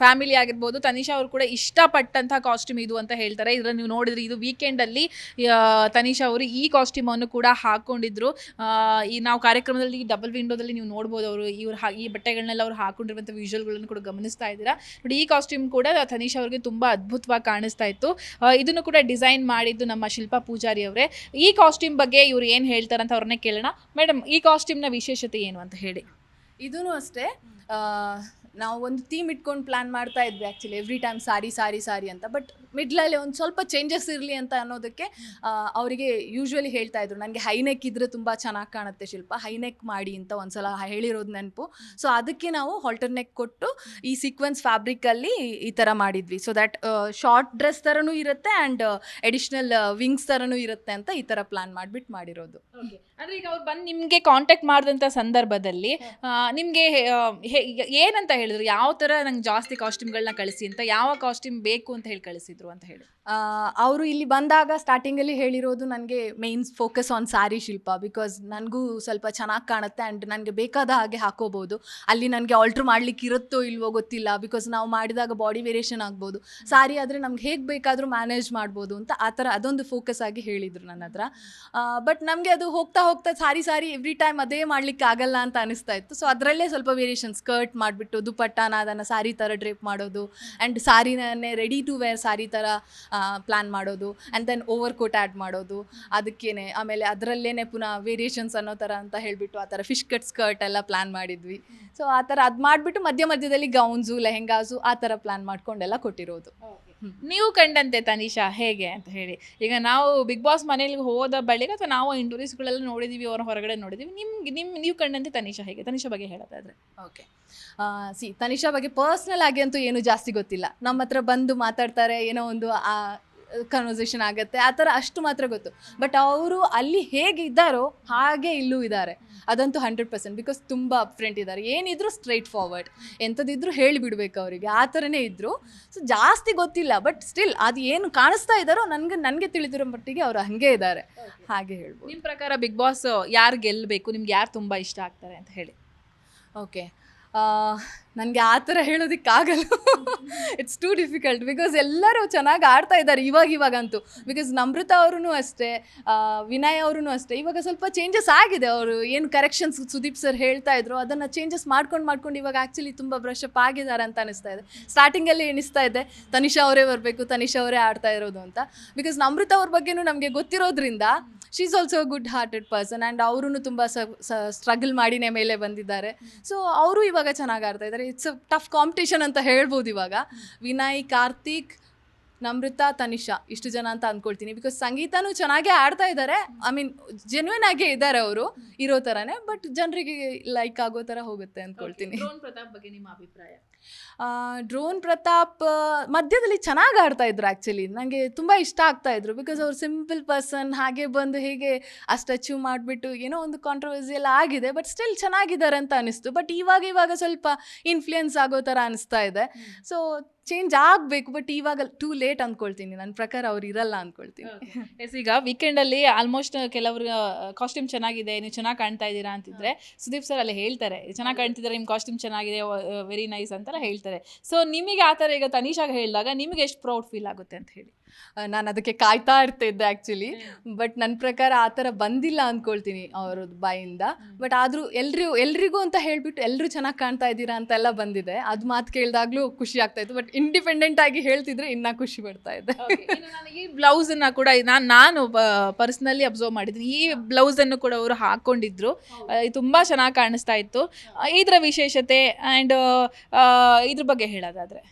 Speaker 1: ಫ್ಯಾಮಿಲಿ ಆಗಿರ್ಬೋದು ತನಿಷಾ ಅವರು ಕೂಡ ಇಷ್ಟಪಟ್ಟಂತಹ ಕಾಸ್ಟ್ಯೂಮ್ ಇದು ಅಂತ ಹೇಳ್ತಾರೆ. ಇದ್ರಲ್ಲಿ ನೀವು ನೋಡಿದ್ರೆ ಇದು ವೀಕೆಂಡ್ ಅಲ್ಲಿ ತನಿಷಾ ಅವರು ಈ ಕಾಸ್ಟ್ಯೂಮ್ ಅನ್ನು ಕೂಡ ಹಾಕೊಂಡಿದ್ರು. ಈ ನಾವು ಕಾರ್ಯಕ್ರಮದಲ್ಲಿ ಡಬಲ್ ವಿಂಡೋದಲ್ಲಿ ನೀವು ನೋಡ್ಬೋದು ಅವರು ಇವ್ರು ಈ ಬಟ್ಟೆಗಳನ್ನೆಲ್ಲ ಅವ್ರು ಹಾಕೊಂಡಿರುವಂಥ ವಿಜುವಲ್ಗಳನ್ನು ಕೂಡ ಗಮನಿಸ್ತಾ ಇದ್ದೀರಾ. ನೋಡಿ, ಈ ಕಾಸ್ಟ್ಯೂಮ್ ಕೂಡ ತನಿಷಾ ಅವರಿಗೆ ತುಂಬಾ ಅದ್ಭುತವಾಗಿ ಕಾಣಿಸ್ತಾ ಇತ್ತು. ಇದನ್ನು ಕೂಡ ಡಿಸೈನ್ ಮಾಡಿದ್ದು ನಮ್ಮ ಶಿಲ್ಪಾ ಪೂಜಾರಿ ಅವರೇ. ಈ ಕಾಸ್ಟ್ಯೂಮ್ ಬಗ್ಗೆ ಇವ್ರು ಏನು ಹೇಳ್ತಾರೆ ಅಂತ ಅವ್ರನ್ನೇ ಕೇಳೋಣ. ಮೇಡಮ್, ಈ ಕಾಸ್ಟ್ಯೂಮ್ನ ವಿಶೇಷತೆ ಏನು ಅಂತ ಹೇಳಿ.
Speaker 2: ಇದೂ ಅಷ್ಟೇ. ನಾವು ಒಂದು ಥೀಮ್ ಇಟ್ಕೊಂಡು ಪ್ಲಾನ್ ಮಾಡ್ತಾ ಇದ್ವಿ actually every time sari sari sari ಅಂತ. ಬಟ್ ಮಿಡ್ಲಲ್ಲಿ ಒಂದು ಸ್ವಲ್ಪ ಚೇಂಜಸ್ ಇರಲಿ ಅಂತ ಅನ್ನೋದಕ್ಕೆ ಅವರಿಗೆ ಯೂಶ್ವಲಿ ಹೇಳ್ತಾ ಇದ್ರು. ನನಗೆ ಹೈನೆಕ್ ಇದ್ರೆ ತುಂಬ ಚೆನ್ನಾಗಿ ಕಾಣುತ್ತೆ ಶಿಲ್ಪ. ಹೈನೆಕ್ ಮಾಡಿ ಅಂತ ಒಂದ್ಸಲ ಹೇಳಿರೋದು ನೆನಪು. ಸೊ ಅದಕ್ಕೆ ನಾವು ಹಾಲ್ಟರ್ನೆಕ್ ಕೊಟ್ಟು ಈ ಸೀಕ್ವೆನ್ಸ್ ಫ್ಯಾಬ್ರಿಕಲ್ಲಿ ಈ ಥರ ಮಾಡಿದ್ವಿ. ಸೊ ದ್ಯಾಟ್ ಶಾರ್ಟ್ ಡ್ರೆಸ್ ಥರನೂ ಇರುತ್ತೆ ಆ್ಯಂಡ್ ಎಡಿಷ್ನಲ್ ವಿಂಗ್ಸ್ ಥರನೂ ಇರುತ್ತೆ ಅಂತ ಈ ಥರ ಪ್ಲಾನ್ ಮಾಡಿಬಿಟ್ಟು ಮಾಡಿರೋದು.
Speaker 1: ಅಂದ್ರೆ ಈಗ ಅವ್ರು ಬಂದು ನಿಮಗೆ ಕಾಂಟ್ಯಾಕ್ಟ್ ಮಾಡಿದಂಥ ಸಂದರ್ಭದಲ್ಲಿ ನಿಮಗೆ ಏನಂತ ಹೇಳಿದ್ರು? ಯಾವ ತರ ನಂಗೆ ಜಾಸ್ತಿ ಕಾಸ್ಟ್ಯೂಮ್ಗಳನ್ನ ಕಳಿಸಿ ಅಂತ, ಯಾವ ಕಾಸ್ಟ್ಯೂಮ್ ಬೇಕು ಅಂತ ಹೇಳಿ ಕಳಿಸಿದ್ರು ಅಂತ ಹೇಳಿ.
Speaker 2: ಅವರು ಇಲ್ಲಿ ಬಂದಾಗ ಸ್ಟಾರ್ಟಿಂಗಲ್ಲಿ ಹೇಳಿರೋದು ನನಗೆ mains focus on sari Shilpa because ನನಗೂ ಸ್ವಲ್ಪ ಚೆನ್ನಾಗಿ ಕಾಣುತ್ತೆ ಆ್ಯಂಡ್ ನನಗೆ ಬೇಕಾದ ಹಾಗೆ ಹಾಕೋಬೋದು. ಅಲ್ಲಿ ನನಗೆ ಆಲ್ಟ್ರ್ ಮಾಡ್ಲಿಕ್ಕೆ ಇರುತ್ತೋ ಇಲ್ವೋ ಗೊತ್ತಿಲ್ಲ ಬಿಕಾಸ್ ನಾವು ಮಾಡಿದಾಗ ಬಾಡಿ ವೇರಿಯೇಷನ್ ಆಗ್ಬೋದು. ಸಾರಿ ಆದರೆ ನಮ್ಗೆ ಹೇಗೆ ಬೇಕಾದರೂ ಮ್ಯಾನೇಜ್ ಮಾಡ್ಬೋದು ಅಂತ ಆ ಥರ ಅದೊಂದು ಫೋಕಸ್ ಆಗಿ ಹೇಳಿದರು ನನ್ನ ಹತ್ರ. ಬಟ್ ನಮಗೆ ಅದು ಹೋಗ್ತಾ ಹೋಗ್ತಾ ಸಾರಿ ಸಾರಿ ಎವ್ರಿ ಟೈಮ್ ಅದೇ ಮಾಡ್ಲಿಕ್ಕೆ ಆಗಲ್ಲ ಅಂತ ಅನಿಸ್ತಾ ಇತ್ತು. ಸೊ ಅದರಲ್ಲೇ ಸ್ವಲ್ಪ ವೇರಿಯೇಷನ್ ಸ್ಕರ್ಟ್ ಮಾಡಿಬಿಟ್ಟು ದುಪಟ್ಟಾನ ಅದನ್ನು ಸಾರಿ ಥರ ಡ್ರೇಪ್ ಮಾಡೋದು. ಆ್ಯಂಡ್ ಸಾರಿನೇ ರೆಡಿ ಟು ವೇರ್ ಸಾರಿ ಥರ ಪ್ಲ್ಯಾನ್ ಮಾಡೋದು. And then over coat add ಮಾಡೋದು. ಅದಕ್ಕೇನೆ, ಆಮೇಲೆ ಅದರಲ್ಲೇ ಪುನಃ ವೇರಿಯೇಷನ್ಸ್ ಅನ್ನೋ ಥರ ಅಂತ ಹೇಳಿಬಿಟ್ಟು ಆ ಥರ ಫಿಶ್ ಕಟ್ ಸ್ಕರ್ಟ್ ಎಲ್ಲ ಪ್ಲ್ಯಾನ್ ಮಾಡಿದ್ವಿ. ಸೊ ಆ ಥರ ಅದು ಮಾಡಿಬಿಟ್ಟು ಮಧ್ಯ ಮಧ್ಯದಲ್ಲಿ ಗೌನ್ಸು ಲೆಹೆಂಗಾಸು ಆ ಥರ ಪ್ಲ್ಯಾನ್ ಮಾಡ್ಕೊಂಡೆಲ್ಲ ಕೊಟ್ಟಿರೋದು.
Speaker 1: ನೀವು ಕಂಡಂತೆ ತನಿಷಾ, ಹೇಗೆ ಅಂತ ಹೇಳಿ. ಈಗ ನಾವು ಬಿಗ್ ಬಾಸ್ ಮನೇಲಿ ಹೋದ ಬಳಿಕ ಅಥವಾ ನಾವು ಇಂಟರ್ವ್ಯೂಸ್ಗಳೆಲ್ಲ ನೋಡಿದೀವಿ ಅವ್ರ ಹೊರಗಡೆ ನೋಡಿದೀವಿ, ನಿಮ್ಗೆ, ನಿಮ್, ನೀವು ಕಂಡಂತೆ ತನಿಷಾ ಹೇಗೆ? ತನಿಷಾ ಬಗ್ಗೆ ಹೇಳೋದಾದ್ರೆ.
Speaker 2: ಓಕೆ ಸಿ ತನಿಷಾ ಬಗ್ಗೆ ಪರ್ಸ್ನಲ್ ಆಗಿ ಅಂತೂ ಏನು ಜಾಸ್ತಿ ಗೊತ್ತಿಲ್ಲ. ನಮ್ಮ ಹತ್ರ ಬಂದು ಮಾತಾಡ್ತಾರೆ, ಏನೋ ಒಂದು ಕನ್ವರ್ಸೇಷನ್ ಆಗುತ್ತೆ. ಆ ಥರ ಅಷ್ಟು ಮಾತ್ರ ಗೊತ್ತು. ಬಟ್ ಅವರು ಅಲ್ಲಿ ಹೇಗೆ ಇದ್ದಾರೋ ಹಾಗೆ ಇಲ್ಲೂ ಇದ್ದಾರೆ. ಅದಂತೂ ಹಂಡ್ರೆಡ್ ಪರ್ಸೆಂಟ್ ಬಿಕಾಸ್ ತುಂಬ ಅಪ್ಫ್ರೆಂಟ್ ಇದ್ದಾರೆ. ಏನಿದ್ರು ಸ್ಟ್ರೈಟ್ ಫಾರ್ವರ್ಡ್ ಎಂಥದಿದ್ರು ಹೇಳಿಬಿಡ್ಬೇಕು ಅವರಿಗೆ. ಆ ಥರನೇ ಇದ್ದರು ಸೊ ಜಾಸ್ತಿ ಗೊತ್ತಿಲ್ಲ. ಬಟ್ ಸ್ಟಿಲ್ ಅದು ಏನು ಕಾಣಿಸ್ತಾ ಇದ್ದಾರೋ ನನಗೆ ನನಗೆ ತಿಳಿದಿರೋ ಮಟ್ಟಿಗೆ ಅವರು ಹಾಗೆ ಇದ್ದಾರೆ. ಹಾಗೆ ಹೇಳ್ಬೋದು.
Speaker 1: ನಿಮ್ಮ ಪ್ರಕಾರ ಬಿಗ್ ಬಾಸ್ ಯಾರು ಗೆಲ್ಲಬೇಕು ನಿಮ್ಗೆ ಯಾರು ತುಂಬ ಇಷ್ಟ ಆಗ್ತಾರೆ ಅಂತ ಹೇಳಿ.
Speaker 2: ಓಕೆ ನನಗೆ ಆ ಥರ ಹೇಳೋದಕ್ಕಾಗಲ್ಲ ಇಟ್ಸ್ ಟೂ ಡಿಫಿಕಲ್ಟ್ ಬಿಕಾಸ್ ಎಲ್ಲರೂ ಚೆನ್ನಾಗಿ ಆಡ್ತಾ ಇದ್ದಾರೆ ಇವಾಗ ಇವಾಗಂತೂ ಬಿಕಾಸ್ ನಮೃತ ಅವ್ರೂ ಅಷ್ಟೇ ವಿನಯ್ ಅವ್ರೂ ಅಷ್ಟೇ. ಇವಾಗ ಸ್ವಲ್ಪ ಚೇಂಜಸ್ ಆಗಿದೆ ಅವರು. ಏನು ಕರೆಕ್ಷನ್ಸ್ ಸುದೀಪ್ ಸರ್ ಹೇಳ್ತಾ ಇದ್ರು, ಅದನ್ನು ಚೇಂಜಸ್ ಮಾಡ್ಕೊಂಡು ಮಾಡ್ಕೊಂಡು ಇವಾಗ ಆ್ಯಕ್ಚುಲಿ ತುಂಬ ಬ್ರಷಪ್ ಆಗಿದ್ದಾರೆ ಅಂತ ಅನಿಸ್ತಾ ಇದೆ. ಸ್ಟಾರ್ಟಿಂಗಲ್ಲಿ ಎಣಿಸ್ತಾ ಇದೆ, ತನಿಷಾ ಅವರೇ ಬರಬೇಕು, ತನಿಷಾ ಅವರೇ ಆಡ್ತಾ ಇರೋದು ಅಂತ. ಬಿಕಾಸ್ ನಮೃತ ಅವ್ರ ಬಗ್ಗೆನೂ ನಮಗೆ ಗೊತ್ತಿರೋದ್ರಿಂದ she is also good hearted person and ಅವರು ತುಂಬ ಸ್ಟ್ರಗಲ್ ಮಾಡಿನೇ ಮೇಲೆ ಬಂದಿದ್ದಾರೆ. ಸೊ ಅವರು ಇವಾಗ ಚೆನ್ನಾಗಿ ಆಡ್ತಾ ಇದ್ದಾರೆ. ಇಟ್ಸ್ ಅ ಟಫ್ ಕಾಂಪಿಟೇಷನ್ ಅಂತ ಹೇಳ್ಬೋದು ಇವಾಗ. ವಿನಯ್ ಕಾರ್ತಿಕ್ ನಮೃತ ತನಿಷಾ ಇಷ್ಟು ಜನ ಅಂತ ಅಂದ್ಕೊಳ್ತೀನಿ ಬಿಕಾಸ್ ಸಂಗೀತನೂ ಚೆನ್ನಾಗೇ ಆಡ್ತಾ ಇದ್ದಾರೆ ಐ ಮೀನ್ ಜೆನ್ಯೂನ್ ಆಗೇ ಇದ್ದಾರೆ ಅವರು. ಇರೋ ಥರನೇ ಬಟ್ ಜನರಿಗೆ ಲೈಕ್ ಆಗೋ ಥರ ಹೋಗುತ್ತೆ ಅಂದ್ಕೊಳ್ತೀನಿ
Speaker 1: ಡ್ರೋನ್ ಪ್ರತಾಪ್ ಬಗ್ಗೆ ನಿಮ್ಮ ಅಭಿಪ್ರಾಯ?
Speaker 2: ಡ್ರೋನ್ ಪ್ರತಾಪ್ ಮಧ್ಯದಲ್ಲಿ ಚೆನ್ನಾಗಿ ಆಡ್ತಾ ಇದ್ರು ಆ್ಯಕ್ಚುಲಿ ನನಗೆ ತುಂಬ ಇಷ್ಟ ಆಗ್ತಾ ಇದ್ರು. ಬಿಕಾಸ್ ಅವ್ರು ಸಿಂಪಲ್ ಪರ್ಸನ್ ಹಾಗೆ ಬಂದು ಹೇಗೆ ಅಷ್ಟು ಅಚೀವ್ ಮಾಡಿಬಿಟ್ಟು ಏನೋ ಒಂದು ಕಾಂಟ್ರವರ್ಸಿ ಎಲ್ಲ ಆಗಿದೆ ಬಟ್ ಸ್ಟಿಲ್ ಚೆನ್ನಾಗಿದ್ದಾರೆ ಅಂತ ಅನಿಸ್ತು. ಬಟ್ ಇವಾಗ ಇವಾಗ ಸ್ವಲ್ಪ ಇನ್ಫ್ಲುಯೆನ್ಸ್ ಆಗೋ ಥರ ಅನಿಸ್ತಾ ಇದೆ. ಸೊ ಚೇಂಜ್ ಆಗಬೇಕು ಬಟ್ ಇವಾಗ ಟೂ ಲೇಟ್ ಅಂದ್ಕೊಳ್ತೀನಿ ನನ್ನ ಪ್ರಕಾರ ಅವ್ರು ಇರಲ್ಲ ಅಂದ್ಕೊಳ್ತೀನಿ
Speaker 1: ಎಸ್ ಈಗ ವೀಕೆಂಡ್ ಅಲ್ಲಿ ಆಲ್ಮೋಸ್ಟ್ ಕೆಲವರು ಕಾಸ್ಟ್ಯೂಮ್ ಚೆನ್ನಾಗಿದೆ ನೀವು ಚೆನ್ನಾಗಿ ಕಾಣ್ತಾ ಇದ್ದೀರಾ ಅಂತಿದ್ರೆ ಸುದೀಪ್ ಸರ್ ಅಲ್ಲಿ ಹೇಳ್ತಾರೆ ಚೆನ್ನಾಗಿ ಕಾಣ್ತಿದ್ದಾರೆ? ನಿಮ್ಮ ಕಾಸ್ಟ್ಯೂಮ್ ಚೆನ್ನಾಗಿದೆ ವೆರಿ ನೈಸ್ ಅಂತೆಲ್ಲ ಹೇಳ್ತಾರೆ. ಸೊ ನಿಮಗೆ ಆ ಥರ ಈಗ ತನಿಷಾಗ ಹೇಳಿದಾಗ ನಿಮಗೆ ಎಷ್ಟು ಪ್ರೌಡ್ ಫೀಲ್ ಆಗುತ್ತೆ ಅಂತ ಹೇಳಿ.
Speaker 2: ನಾನು ಅದಕ್ಕೆ ಕಾಯ್ತಾ ಇರ್ತಿದ್ದೆ ಆ್ಯಕ್ಚುಲಿ ಬಟ್ ನನ್ನ ಪ್ರಕಾರ ಆ ಥರ ಬಂದಿಲ್ಲ ಅಂದ್ಕೊಳ್ತೀನಿ ಅವ್ರದ್ದು ಬಾಯಿಂದ. ಬಟ್ ಆದರೂ ಎಲ್ರಿಗೂ ಎಲ್ರಿಗೂ ಅಂತ ಹೇಳಿಬಿಟ್ಟು ಎಲ್ಲರೂ ಚೆನ್ನಾಗಿ ಕಾಣ್ತಾ ಇದ್ದೀರಾ ಅಂತೆಲ್ಲ ಬಂದಿದೆ. ಅದು ಮಾತು ಕೇಳಿದಾಗಲೂ ಖುಷಿ ಆಗ್ತಾ ಇತ್ತು. ಬಟ್ ಇಂಡಿಪೆಂಡೆಂಟ್ ಆಗಿ ಹೇಳ್ತಿದ್ರೆ ಇನ್ನೂ ಖುಷಿ ಪಡ್ತಾ ಇದ್ದೆ
Speaker 1: ಈ ಬ್ಲೌಸನ್ನು ಕೂಡ ನಾನು ನಾನು ಪರ್ಸ್ನಲಿ ಅಬ್ಸರ್ವ್ ಮಾಡಿದ್ದೀನಿ. ಈ ಬ್ಲೌಸನ್ನು ಕೂಡ ಅವರು ಹಾಕೊಂಡಿದ್ರು. ತುಂಬ ಚೆನ್ನಾಗಿ ಕಾಣಿಸ್ತಾ ಇತ್ತು. ಇದರ ವಿಶೇಷತೆ ಆ್ಯಂಡ್ ಇದ್ರ ಬಗ್ಗೆ ಹೇಳೋದಾದ್ರೆ.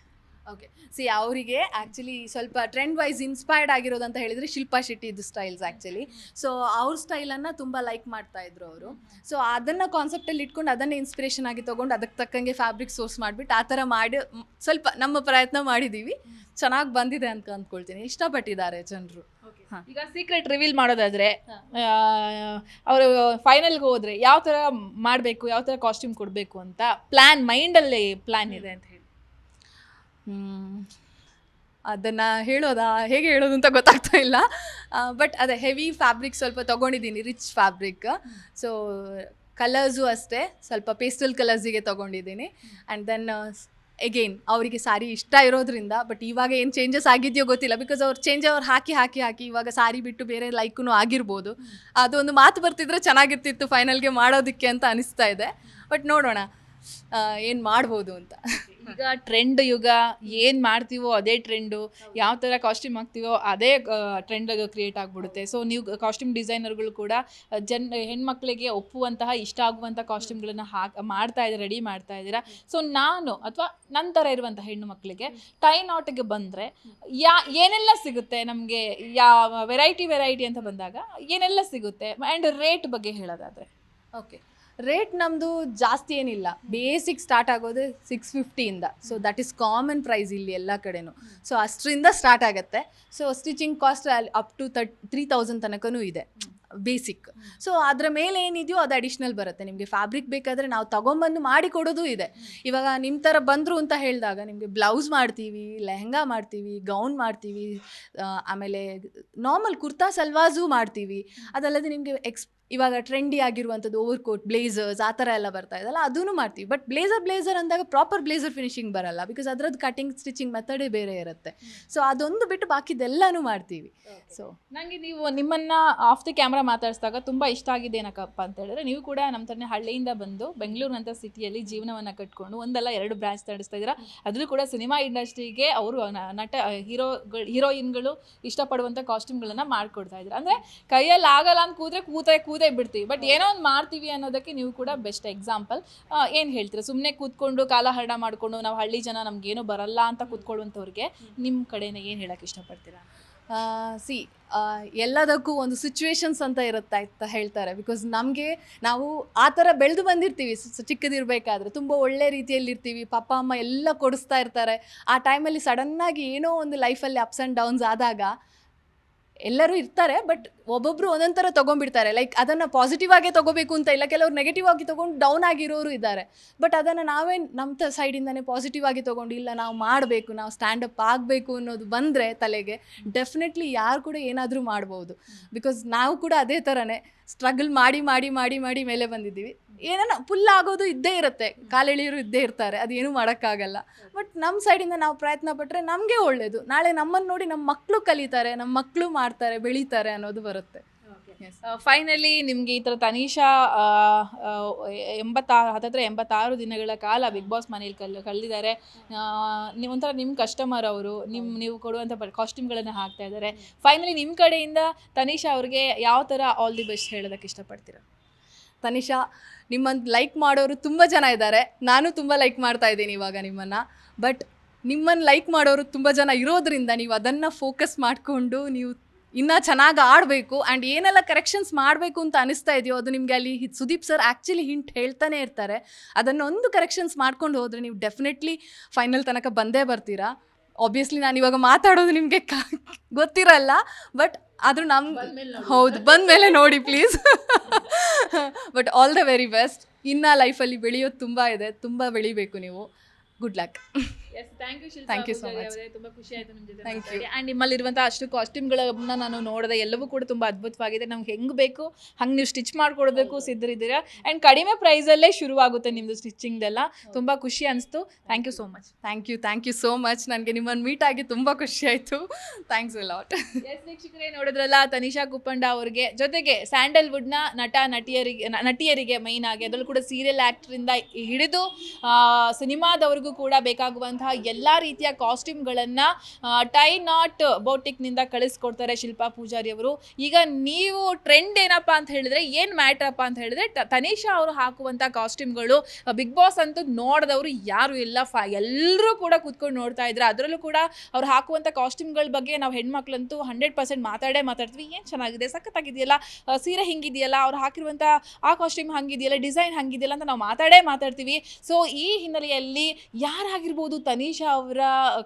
Speaker 2: ಓಕೆ ಸಿ ಅವರಿಗೆ ಆ್ಯಕ್ಚುಲಿ ಸ್ವಲ್ಪ ಟ್ರೆಂಡ್ ವೈಸ್ ಇನ್ಸ್ಪೈರ್ಡ್ ಆಗಿರೋದು ಅಂತ ಹೇಳಿದರೆ ಶಿಲ್ಪಾ ಶೆಟ್ಟಿದು ಸ್ಟೈಲ್ಸ್ ಆ್ಯಕ್ಚುಲಿ ಸೊ ಅವ್ರ ಸ್ಟೈಲನ್ನು ತುಂಬ ಲೈಕ್ ಮಾಡ್ತಾ ಇದ್ರು ಅವರು. ಸೊ ಅದನ್ನು ಕಾನ್ಸೆಪ್ಟಲ್ಲಿ ಇಟ್ಕೊಂಡು ಅದನ್ನೇ ಇನ್ಸ್ಪಿರೇಷನ್ ಆಗಿ ತೊಗೊಂಡು ಅದಕ್ಕೆ ತಕ್ಕಂಗೆ ಫ್ಯಾಬ್ರಿಕ್ ಸೋರ್ಸ್ ಮಾಡಿಬಿಟ್ಟು ಆ ಥರ ಮಾಡಿ ಸ್ವಲ್ಪ ನಮ್ಮ ಪ್ರಯತ್ನ ಮಾಡಿದ್ದೀವಿ ಚೆನ್ನಾಗಿ ಬಂದಿದೆ ಅಂತ ಅಂದ್ಕೊಳ್ತೀನಿ. ಇಷ್ಟಪಟ್ಟಿದ್ದಾರೆ ಜನರು. ಹಾ.
Speaker 1: ಈಗ ಸೀಕ್ರೆಟ್ ರಿವೀಲ್ ಮಾಡೋದಾದ್ರೆ ಅವರು ಫೈನಲ್ಗೆ ಹೋದ್ರೆ ಯಾವ ಥರ ಮಾಡಬೇಕು ಯಾವ ಥರ ಕಾಸ್ಟ್ಯೂಮ್ ಕೊಡಬೇಕು ಅಂತ ಪ್ಲ್ಯಾನ್ ಮೈಂಡಲ್ಲಿ ಪ್ಲ್ಯಾನ್ ಇದೆ ಅಂತ ಹೇಳಿ.
Speaker 2: ಅದನ್ನು ಹೇಳೋದಾ? ಹೇಗೆ ಹೇಳೋದು ಅಂತ ಗೊತ್ತಾಗ್ತಾ ಇಲ್ಲ. ಬಟ್ ಅದೇ ಹೆವಿ ಫ್ಯಾಬ್ರಿಕ್ ಸ್ವಲ್ಪ ತೊಗೊಂಡಿದ್ದೀನಿ ರಿಚ್ ಫ್ಯಾಬ್ರಿಕ್ ಸೊ ಕಲರ್ಸು ಅಷ್ಟೇ, ಸ್ವಲ್ಪ ಪೇಸ್ಟಲ್ ಕಲರ್ಸಿಗೆ ತೊಗೊಂಡಿದ್ದೀನಿ. ಆ್ಯಂಡ್ ದೆನ್ ಎಗೇನ್ ಅವರಿಗೆ ಸಾರಿ ಇಷ್ಟ ಇರೋದ್ರಿಂದ ಬಟ್ ಇವಾಗ ಏನು ಚೇಂಜಸ್ ಆಗಿದೆಯೋ ಗೊತ್ತಿಲ್ಲ. ಬಿಕಾಸ್ ಅವ್ರು ಚೇಂಜ್ ಅವ್ರು ಹಾಕಿ ಹಾಕಿ ಹಾಕಿ ಇವಾಗ ಸಾರಿ ಬಿಟ್ಟು ಬೇರೆ ಲೈಕೂ ಆಗಿರ್ಬೋದು. ಅದೊಂದು ಮಾತು ಬರ್ತಿದ್ರೆ ಚೆನ್ನಾಗಿರ್ತಿತ್ತು ಫೈನಲ್ಗೆ ಮಾಡೋದಕ್ಕೆ ಅಂತ ಅನಿಸ್ತಾ ಇದೆ. ಬಟ್ ನೋಡೋಣ. ಏನು ಮಾಡ್ಬೋದು ಅಂತ.
Speaker 1: ಈಗ ಟ್ರೆಂಡ್ ಯುಗ ಏನು ಮಾಡ್ತೀವೋ ಅದೇ ಟ್ರೆಂಡು ಯಾವ ಥರ ಕಾಸ್ಟ್ಯೂಮ್ ಹಾಕ್ತೀವೋ ಅದೇ ಟ್ರೆಂಡ್ ಕ್ರಿಯೇಟ್ ಆಗಿಬಿಡುತ್ತೆ. ಸೊ ನೀವು ಕಾಸ್ಟ್ಯೂಮ್ ಡಿಸೈನರ್ಗಳು ಕೂಡ ಜನ್ ಹೆಣ್ಮಕ್ಳಿಗೆ ಒಪ್ಪುವಂತಹ ಇಷ್ಟ ಆಗುವಂಥ ಕಾಸ್ಟ್ಯೂಮ್ಗಳನ್ನ ಹಾಕ್ ಮಾಡ್ತಾ ಇದ್ದೀರಾ ರೆಡಿ ಮಾಡ್ತಾ ಇದ್ದೀರಾ? ಸೊ ನಾನು ಅಥವಾ ನಂತರ ಇರುವಂಥ ಹೆಣ್ಣು ಮಕ್ಕಳಿಗೆ ಟೈ ನಾಟ್ಗೆ ಬಂದರೆ ಯಾ ಏನೆಲ್ಲ ಸಿಗುತ್ತೆ ನಮಗೆ ಯಾವ ವೆರೈಟಿ ವೆರೈಟಿ ಅಂತ ಬಂದಾಗ ಏನೆಲ್ಲ ಸಿಗುತ್ತೆ? ಆ್ಯಂಡ್ ರೇಟ್ ಬಗ್ಗೆ ಹೇಳೋದಾದರೆ.
Speaker 2: ಓಕೆ ರೇಟ್ ನಮ್ಮದು ಜಾಸ್ತಿ ಏನಿಲ್ಲ. ಬೇಸಿಕ್ ಸ್ಟಾರ್ಟ್ ಆಗೋದು six ಫಿಫ್ಟಿಯಿಂದ so that is common price ಇಲ್ಲಿ ಎಲ್ಲ ಕಡೆನೂ. ಸೊ ಅಷ್ಟರಿಂದ ಸ್ಟಾರ್ಟ್ ಆಗುತ್ತೆ. So stitching cost up to ತರ್ಟ್ three thousand ತನಕನೂ ಇದೆ. ಬೇಸಿಕ್ ಸೊ ಅದರ ಮೇಲೆ ಏನಿದೆಯೋ ಅದು ಅಡಿಷ್ನಲ್ ಬರುತ್ತೆ. ನಿಮಗೆ ಫ್ಯಾಬ್ರಿಕ್ ಬೇಕಾದರೆ ನಾವು ತಗೊಂಬಂದು ಮಾಡಿ ಕೊಡೋದು ಇದೆ. ಇವಾಗ ನಿಮ್ಮ ಥರ ಬಂದರು ಅಂತ ಹೇಳಿದಾಗ ನಿಮಗೆ ಬ್ಲೌಸ್ ಮಾಡ್ತೀವಿ ಲೆಹಂಗಾ ಮಾಡ್ತೀವಿ ಗೌನ್ ಮಾಡ್ತೀವಿ ಆಮೇಲೆ ನಾರ್ಮಲ್ ಕುರ್ತಾ ಸಲ್ವಾಜು ಮಾಡ್ತೀವಿ. ಅದಲ್ಲದೆ ನಿಮಗೆ ಎಕ್ಸ್ ಇವಾಗ ಟ್ರೆಂಡಿ ಆಗಿರುವಂಥದ್ದು ಓವರ್ ಕೋಟ್ ಬ್ಲೇಸರ್ಸ್ ಆ ಥರ ಎಲ್ಲ ಬರ್ತಾ ಇದೆಲ್ಲ ಅದೂ ಮಾಡ್ತೀವಿ. ಬಟ್ ಬ್ಲೇಸರ್ ಬ್ಲೇಸರ್ ಅಂದಾಗ ಪ್ರಾಪರ್ ಬ್ಲೇಸರ್ ಫಿನಿಶಿಂಗ್ ಬರಲ್ಲ ಬಿಕಾಸ್ ಅದರದ್ದು ಕಟಿಂಗ್ ಸ್ಟಿಚಿಂಗ್ ಮೆಥಡೇ ಬೇರೆ ಇರುತ್ತೆ. ಸೊ ಅದೊಂದು ಬಿಟ್ಟು ಬಾಕಿದೆಲ್ಲನೂ ಮಾಡ್ತೀವಿ. ಸೊ
Speaker 1: ನನಗೆ ನೀವು ನಿಮ್ಮನ್ನು ಆಫ್ ದಿ ಕ್ಯಾಮ್ರಾ ಮಾತಾಡಿಸಿದಾಗ ತುಂಬ ಇಷ್ಟ ಆಗಿದೆ ಏನಕ್ಕಪ್ಪ ಅಂತ ಹೇಳಿದ್ರೆ, ನೀವು ಕೂಡ ನಮ್ಮ ಥರನೇ ಹಳ್ಳಿಯಿಂದ ಬಂದು ಬೆಂಗಳೂರಿನಂಥ ಸಿಟಿಯಲ್ಲಿ ಜೀವನವನ್ನು ಕಟ್ಕೊಂಡು ಒಂದಲ್ಲ ಎರಡು ಬ್ರಾಂಚ್ ನಡೆಸ್ತಾ ಇದ್ದೀರಾ. ಅದರಲ್ಲೂ ಕೂಡ ಸಿನಿಮಾ ಇಂಡಸ್ಟ್ರಿಗೆ ಅವರು ನಟ ಹೀರೋಗಳು ಹೀರೋಯಿನ್ಗಳು ಇಷ್ಟಪಡುವಂಥ ಕಾಸ್ಟ್ಯೂಮ್ಗಳನ್ನು ಮಾಡ್ಕೊಡ್ತಾ ಇದ್ದಾರೆ. ಅಂದರೆ ಕೈಯಲ್ಲಿ ಆಗಲ್ಲ ಅಂತ ಕೂತ್ರೆ ಕೂತೇ ಕೂತೆ ಬಿಡ್ತೀವಿ. ಬಟ್ ಏನೋ ಒಂದು ಮಾಡ್ತೀವಿ ಅನ್ನೋದಕ್ಕೆ ನೀವು ಕೂಡ ಬೆಸ್ಟ್ ಎಕ್ಸಾಂಪಲ್ ಏನು ಹೇಳ್ತೀರಾ? ಸುಮ್ಮನೆ ಕೂತ್ಕೊಂಡು ಕಾಲಹರಣ ಮಾಡಿಕೊಂಡು ನಾವು ಹಳ್ಳಿ ಜನ ನಮ್ಗೇನು ಬರಲ್ಲ ಅಂತ ಕೂತ್ಕೊಳ್ಳುವಂಥವ್ರಿಗೆ ನಿಮ್ಮ ಕಡೆಯಿಂದ ಏನು ಹೇಳೋಕ್ಕೆ ಇಷ್ಟಪಡ್ತೀರಾ?
Speaker 2: ಸಿ ಎಲ್ಲದಕ್ಕೂ ಒಂದು ಸಿಚುವೇಶನ್ಸ್ ಅಂತ ಇರುತ್ತೆ ಅಂತ ಹೇಳ್ತಾರೆ. ಬಿಕಾಸ್ ನಮಗೆ ನಾವು ಆ ಥರ ಬೆಳೆದು ಬಂದಿರ್ತೀವಿ. ಚಿಕ್ಕದಿರಬೇಕಾದ್ರೆ ತುಂಬ ಒಳ್ಳೆ ರೀತಿಯಲ್ಲಿ ಇರ್ತೀವಿ ಪಪ್ಪ, ಅಮ್ಮ ಎಲ್ಲ ಕೊಡಿಸ್ತಾ ಇರ್ತಾರೆ. ಆ ಟೈಮಲ್ಲಿ ಸಡನ್ನಾಗಿ ಏನೋ ಒಂದು ಲೈಫಲ್ಲಿ ಅಪ್ಸ್ ಆ್ಯಂಡ್ ಡೌನ್ಸ್ ಆದಾಗ ಎಲ್ಲರೂ ಇರ್ತಾರೆ ಬಟ್ ಒಬ್ಬೊಬ್ರು ಒಂದೊಂದು ಥರ ತೊಗೊಂಡ್ಬಿಡ್ತಾರೆ. ಲೈಕ್ ಅದನ್ನು ಪಾಸಿಟಿವ್ ಆಗಿ ತೊಗೋಬೇಕು ಅಂತ ಇಲ್ಲ ಕೆಲವರು ನೆಗೆಟಿವ್ ಆಗಿ ತೊಗೊಂಡು ಡೌನ್ ಆಗಿರೋರು ಇದ್ದಾರೆ. ಬಟ್ ಅದನ್ನು ನಾವೇ ನಮ್ಮ ತ ಸೈಡಿಂದನೇ ಪಾಸಿಟಿವ್ ಆಗಿ ತೊಗೊಂಡು ಇಲ್ಲ ನಾವು ಮಾಡಬೇಕು ನಾವು ಸ್ಟ್ಯಾಂಡ್ ಅಪ್ ಆಗಬೇಕು ಅನ್ನೋದು ಬಂದರೆ ತಲೆಗೆ ಡೆಫಿನೆಟ್ಲಿ ಯಾರು ಕೂಡ ಏನಾದರೂ ಮಾಡ್ಬೋದು. ಬಿಕಾಸ್ ನಾವು ಕೂಡ ಅದೇ ಥರನೇ ಸ್ಟ್ರಗಲ್ ಮಾಡಿ ಮಾಡಿ ಮಾಡಿ ಮಾಡಿ ಮೇಲೆ ಬಂದಿದ್ದೀವಿ. ಏನೇನೋ ಫುಲ್ ಆಗೋದು ಇದ್ದೇ ಇರುತ್ತೆ. ಕಾಲೆಳಿಯರು ಇದ್ದೇ ಇರ್ತಾರೆ. ಅದೇನು ಮಾಡೋಕ್ಕಾಗಲ್ಲ. ಬಟ್ ನಮ್ಮ ಸೈಡಿಂದ ನಾವು ಪ್ರಯತ್ನ ಪಟ್ಟರೆ ನಮಗೆ ಒಳ್ಳೆಯದು ನಾಳೆ ನಮ್ಮನ್ನು ನೋಡಿ ನಮ್ಮ ಮಕ್ಕಳು ಕಲಿತಾರೆ ನಮ್ಮ ಮಕ್ಕಳು ಮಾಡ್ತಾರೆ ಬೆಳೀತಾರೆ ಅನ್ನೋದು ಬರುತ್ತೆ.
Speaker 1: ಫೈನಲಿ ನಿಮಗೆ ಈ ಥರ ತನಿಷಾ ಎಂಬತ್ತಾರು ಹತ್ತತ್ರ ಎಂಬತ್ತಾರು ದಿನಗಳ ಕಾಲ ಬಿಗ್ ಬಾಸ್ ಮನೇಲಿ ಕಲ್ ಕಳೆದಿದ್ದಾರೆ. ನೀವು ಒಂಥರ ನಿಮ್ಮ ಕಸ್ಟಮರ್ ಅವರು ನಿಮ್ಮ ನೀವು ಕೊಡುವಂಥ ಕಾಸ್ಟ್ಯೂಮ್ಗಳನ್ನು ಹಾಕ್ತಾ ಇದ್ದಾರೆ. ಫೈನಲಿ ನಿಮ್ಮ ಕಡೆಯಿಂದ ತನಿಷಾ ಅವ್ರಿಗೆ ಯಾವ ಥರ ಆಲ್ ದಿ ಬೆಸ್ಟ್ ಹೇಳೋದಕ್ಕೆ ಇಷ್ಟಪಡ್ತೀರಾ?
Speaker 2: ತನಿಷಾ ನಿಮ್ಮನ್ನು ಲೈಕ್ ಮಾಡೋರು ತುಂಬ ಜನ ಇದ್ದಾರೆ. ನಾನು ತುಂಬ ಲೈಕ್ ಮಾಡ್ತಾ ಇದ್ದೀನಿ ಇವಾಗ ನಿಮ್ಮನ್ನು. ಬಟ್ ನಿಮ್ಮನ್ನು ಲೈಕ್ ಮಾಡೋರು ತುಂಬ ಜನ ಇರೋದ್ರಿಂದ ನೀವು ಅದನ್ನು ಫೋಕಸ್ ಮಾಡಿಕೊಂಡು ನೀವು ಇನ್ನೂ ಚೆನ್ನಾಗಿ ಆಡಬೇಕು ಆ್ಯಂಡ್ ಏನೆಲ್ಲ ಕರೆಕ್ಷನ್ಸ್ ಮಾಡಬೇಕು ಅಂತ ಅನಿಸ್ತಾ ಇದೆಯೋ ಅದು ನಿಮಗೆ ಅಲ್ಲಿ ಸುದೀಪ್ ಸರ್ ಆ್ಯಕ್ಚುಲಿ ಹಿಂಟ್ ಹೇಳ್ತಾನೆ ಇರ್ತಾರೆ. ಅದನ್ನೊಂದು ಕರೆಕ್ಷನ್ಸ್ ಮಾಡ್ಕೊಂಡು ಹೋದರೆ ನೀವು ಡೆಫಿನೆಟ್ಲಿ ಫೈನಲ್ ತನಕ ಬಂದೇ ಬರ್ತೀರಾ? ಆಬ್ವಿಯಸ್ಲಿ ನಾನು ಇವಾಗ ಮಾತಾಡೋದು ನಿಮಗೆ ಗೊತ್ತಿರಲ್ಲ ಬಟ್ ಆದರೂ ನಮ್ಮ ಹೌದು ಬಂದ ಮೇಲೆ ನೋಡಿ please but all the very best ಇನ್ನು ಲೈಫಲ್ಲಿ ಬೆಳೆಯೋದು ತುಂಬ ಇದೆ, ತುಂಬ ಬೆಳಿಬೇಕು ನೀವು. Good luck
Speaker 1: thank you
Speaker 2: Thank you so much.
Speaker 1: ತುಂಬ ಖುಷಿ ಆಯಿತು ನಿಮ್ಮ ಜೊತೆ
Speaker 2: Thank you.
Speaker 1: ಆ್ಯಂಡ್ ನಿಮ್ಮಲ್ಲಿರುವಂಥ ಅಷ್ಟು ಕಾಸ್ಟ್ಯೂಮ್ಗಳನ್ನ ನಾನು ನೋಡಿದೆ ಎಲ್ಲವೂ ಕೂಡ ತುಂಬಾ ಅದ್ಭುತವಾಗಿದೆ. ನಮ್ಗೆ ಹೆಂಗೆ ಬೇಕು ಹಂಗೆ ನೀವು ಸ್ಟಿಚ್ ಮಾಡ್ಕೊಡ್ಬೇಕು ಸಿದ್ಧರಿದ್ದೀರಾ? ಆ್ಯಂಡ್ ಕಡಿಮೆ ಪ್ರೈಸಲ್ಲೇ ಶುರುವಾಗುತ್ತೆ ನಿಮ್ಮದು ಸ್ಟಿಚಿಂಗ್ದೆಲ್ಲ ತುಂಬಾ ಖುಷಿ ಅನಿಸ್ತು. Thank you so much
Speaker 2: thank you thank you so much ನನಗೆ ನಿಮ್ಮನ್ನು ಮೀಟ್ ಆಗಿ ತುಂಬಾ ಖುಷಿ ಆಯಿತು. ಥ್ಯಾಂಕ್ಸ್ ಲಾಟ್
Speaker 1: ಎಸ್ ವೀಕ್ಷಕರೇ *laughs* ನೋಡಿದ್ರಲ್ಲ ತನಿಷಾ ಕುಪ್ಪಂಡ ಅವರಿಗೆ. ಜೊತೆಗೆ ಸ್ಯಾಂಡಲ್ವುಡ್ನ ನಟ ನಟಿಯರಿಗೆ ನಟಿಯರಿಗೆ ಮೈನ್ ಆಗಿ ಅದರಲ್ಲೂ ಕೂಡ ಸೀರಿಯಲ್ ಆ್ಯಕ್ಟ್ರಿಂದ ಹಿಡಿದು ಸಿನಿಮಾದವ್ರಿಗೂ ಕೂಡ ಕೂಡ ಬೇಕಾಗುವಂತಹ ಎಲ್ಲ ರೀತಿಯ ಕಾಸ್ಟ್ಯೂಮ್ಗಳನ್ನು ಟೈ ನಾಟ್ ಬೋಟಿಕ್ನಿಂದ ಕಳಿಸ್ಕೊಡ್ತಾರೆ ಶಿಲ್ಪಾ ಪೂಜಾರಿ ಅವರು. ಈಗ ನೀವು ಟ್ರೆಂಡ್ ಏನಪ್ಪ ಅಂತ ಹೇಳಿದ್ರೆ, ಏನು ಮ್ಯಾಟ್ರಪ್ಪ ಅಂತ ಹೇಳಿದ್ರೆ ತನಿಷಾ ಅವರು ಹಾಕುವಂಥ ಕಾಸ್ಟ್ಯೂಮ್ಗಳು ಬಿಗ್ ಬಾಸ್ ಅಂತೂ ನೋಡಿದವರು ಯಾರು ಇಲ್ಲ. ಫ ಎಲ್ಲರೂ ಕೂಡ ಕೂತ್ಕೊಂಡು ನೋಡ್ತಾ ಇದ್ರು. ಅದರಲ್ಲೂ ಕೂಡ ಅವ್ರು ಹಾಕುವಂಥ ಕಾಸ್ಟ್ಯೂಮ್ಗಳ ಬಗ್ಗೆ ನಾವು ಹೆಣ್ಮಕ್ಳಂತೂ ಹಂಡ್ರೆಡ್ ಪರ್ಸೆಂಟ್ ಮಾತಾಡೇ ಮಾತಾಡ್ತೀವಿ. ಏನು ಚೆನ್ನಾಗಿದೆ? ಸಖತ್ತಾಗಿದೆಯಲ್ಲ? ಸೀರೆ ಹಿಂಗಿದೆಯಲ್ಲ? ಅವ್ರು ಹಾಕಿರುವಂಥ ಆ ಕಾಸ್ಟ್ಯೂಮ್ ಹಂಗಿದೆಯಲ್ಲ? ಡಿಸೈನ್ ಹಂಗಿದೆಯಲ್ಲ ಅಂತ ನಾವು ಮಾತಾಡೇ ಮಾತಾಡ್ತೀವಿ. ಸೊ ಈ ಹಿನ್ನೆಲೆಯಲ್ಲಿ ಯಾರಾಗಿರ್ಬೋದು ತನೀಶಾ ಅವರ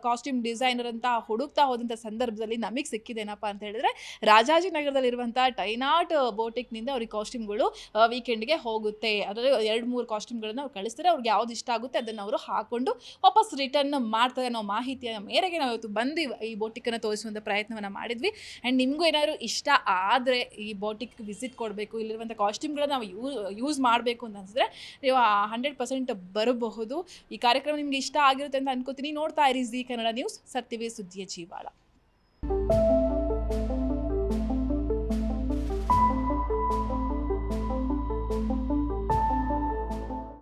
Speaker 1: ಕಾಸ್ಟ್ಯೂಮ್ ಡಿಸೈನರ್ ಅಂತ ಹುಡುಕ್ತಾ ಹೋದಂಥ ಸಂದರ್ಭದಲ್ಲಿ ನಮಗೆ ಸಿಕ್ಕಿದೇನಪ್ಪ ಅಂತ ಹೇಳಿದ್ರೆ ರಾಜಾಜಿನಗರದಲ್ಲಿರುವಂಥ ಟೈನಾಟ್ ಬೋಟಿಕ್ನಿಂದ ಅವ್ರಿಗೆ ಕಾಸ್ಟ್ಯೂಮ್ಗಳು ವೀಕೆಂಡ್ಗೆ ಹೋಗುತ್ತೆ. ಅದರಲ್ಲಿ ಎರಡು ಮೂರು ಕಾಸ್ಟ್ಯೂಮ್ಗಳನ್ನು ಅವ್ರು ಕಳಿಸ್ತಾರೆ. ಅವ್ರಿಗೆ ಯಾವ್ದು ಇಷ್ಟ ಆಗುತ್ತೆ ಅದನ್ನು ಅವರು ಹಾಕೊಂಡು ವಾಪಸ್ ರಿಟರ್ನ್ ಮಾಡ್ತಾರೆ ಅನ್ನೋ ಮಾಹಿತಿಯ ಮೇರೆಗೆ ನಾವು ಇವತ್ತು ಬಂದು ಈ ಬೋಟಿಕ್ಕನ್ನು ತೋರಿಸುವಂಥ ಪ್ರಯತ್ನವನ್ನು ಮಾಡಿದ್ವಿ. ಆ್ಯಂಡ್ ನಿಮಗೂ ಏನಾದರೂ ಇಷ್ಟ ಆದರೆ ಈ ಬೋಟಿಕ್ ವಿಸಿಟ್ ಕೊಡಬೇಕು ಇಲ್ಲಿರುವಂಥ ಕಾಸ್ಟ್ಯೂಮ್ಗಳನ್ನ ನಾವು ಯೂಸ್ ಮಾಡಬೇಕು ಅಂತ ಅನ್ಸಿದ್ರೆ ನೀವು ಹಂಡ್ರೆಡ್ ಪರ್ಸೆಂಟ್ ಬರಬಹುದು. ಈ ಕಾರ್ಯಕ್ರಮ ನಿಮ್ಗೆ ಇಷ್ಟ ಆಗಿರುತ್ತೆ ಅಂತ ಅನ್ಕೋತೀನಿ. ನೋಡ್ತಾ ಇರಿ ಜಿ ಕನ್ನಡ ನ್ಯೂಸ್. ಸತ್ಯವೇ ಸುದ್ದಿಯ ಜೀವಾಳ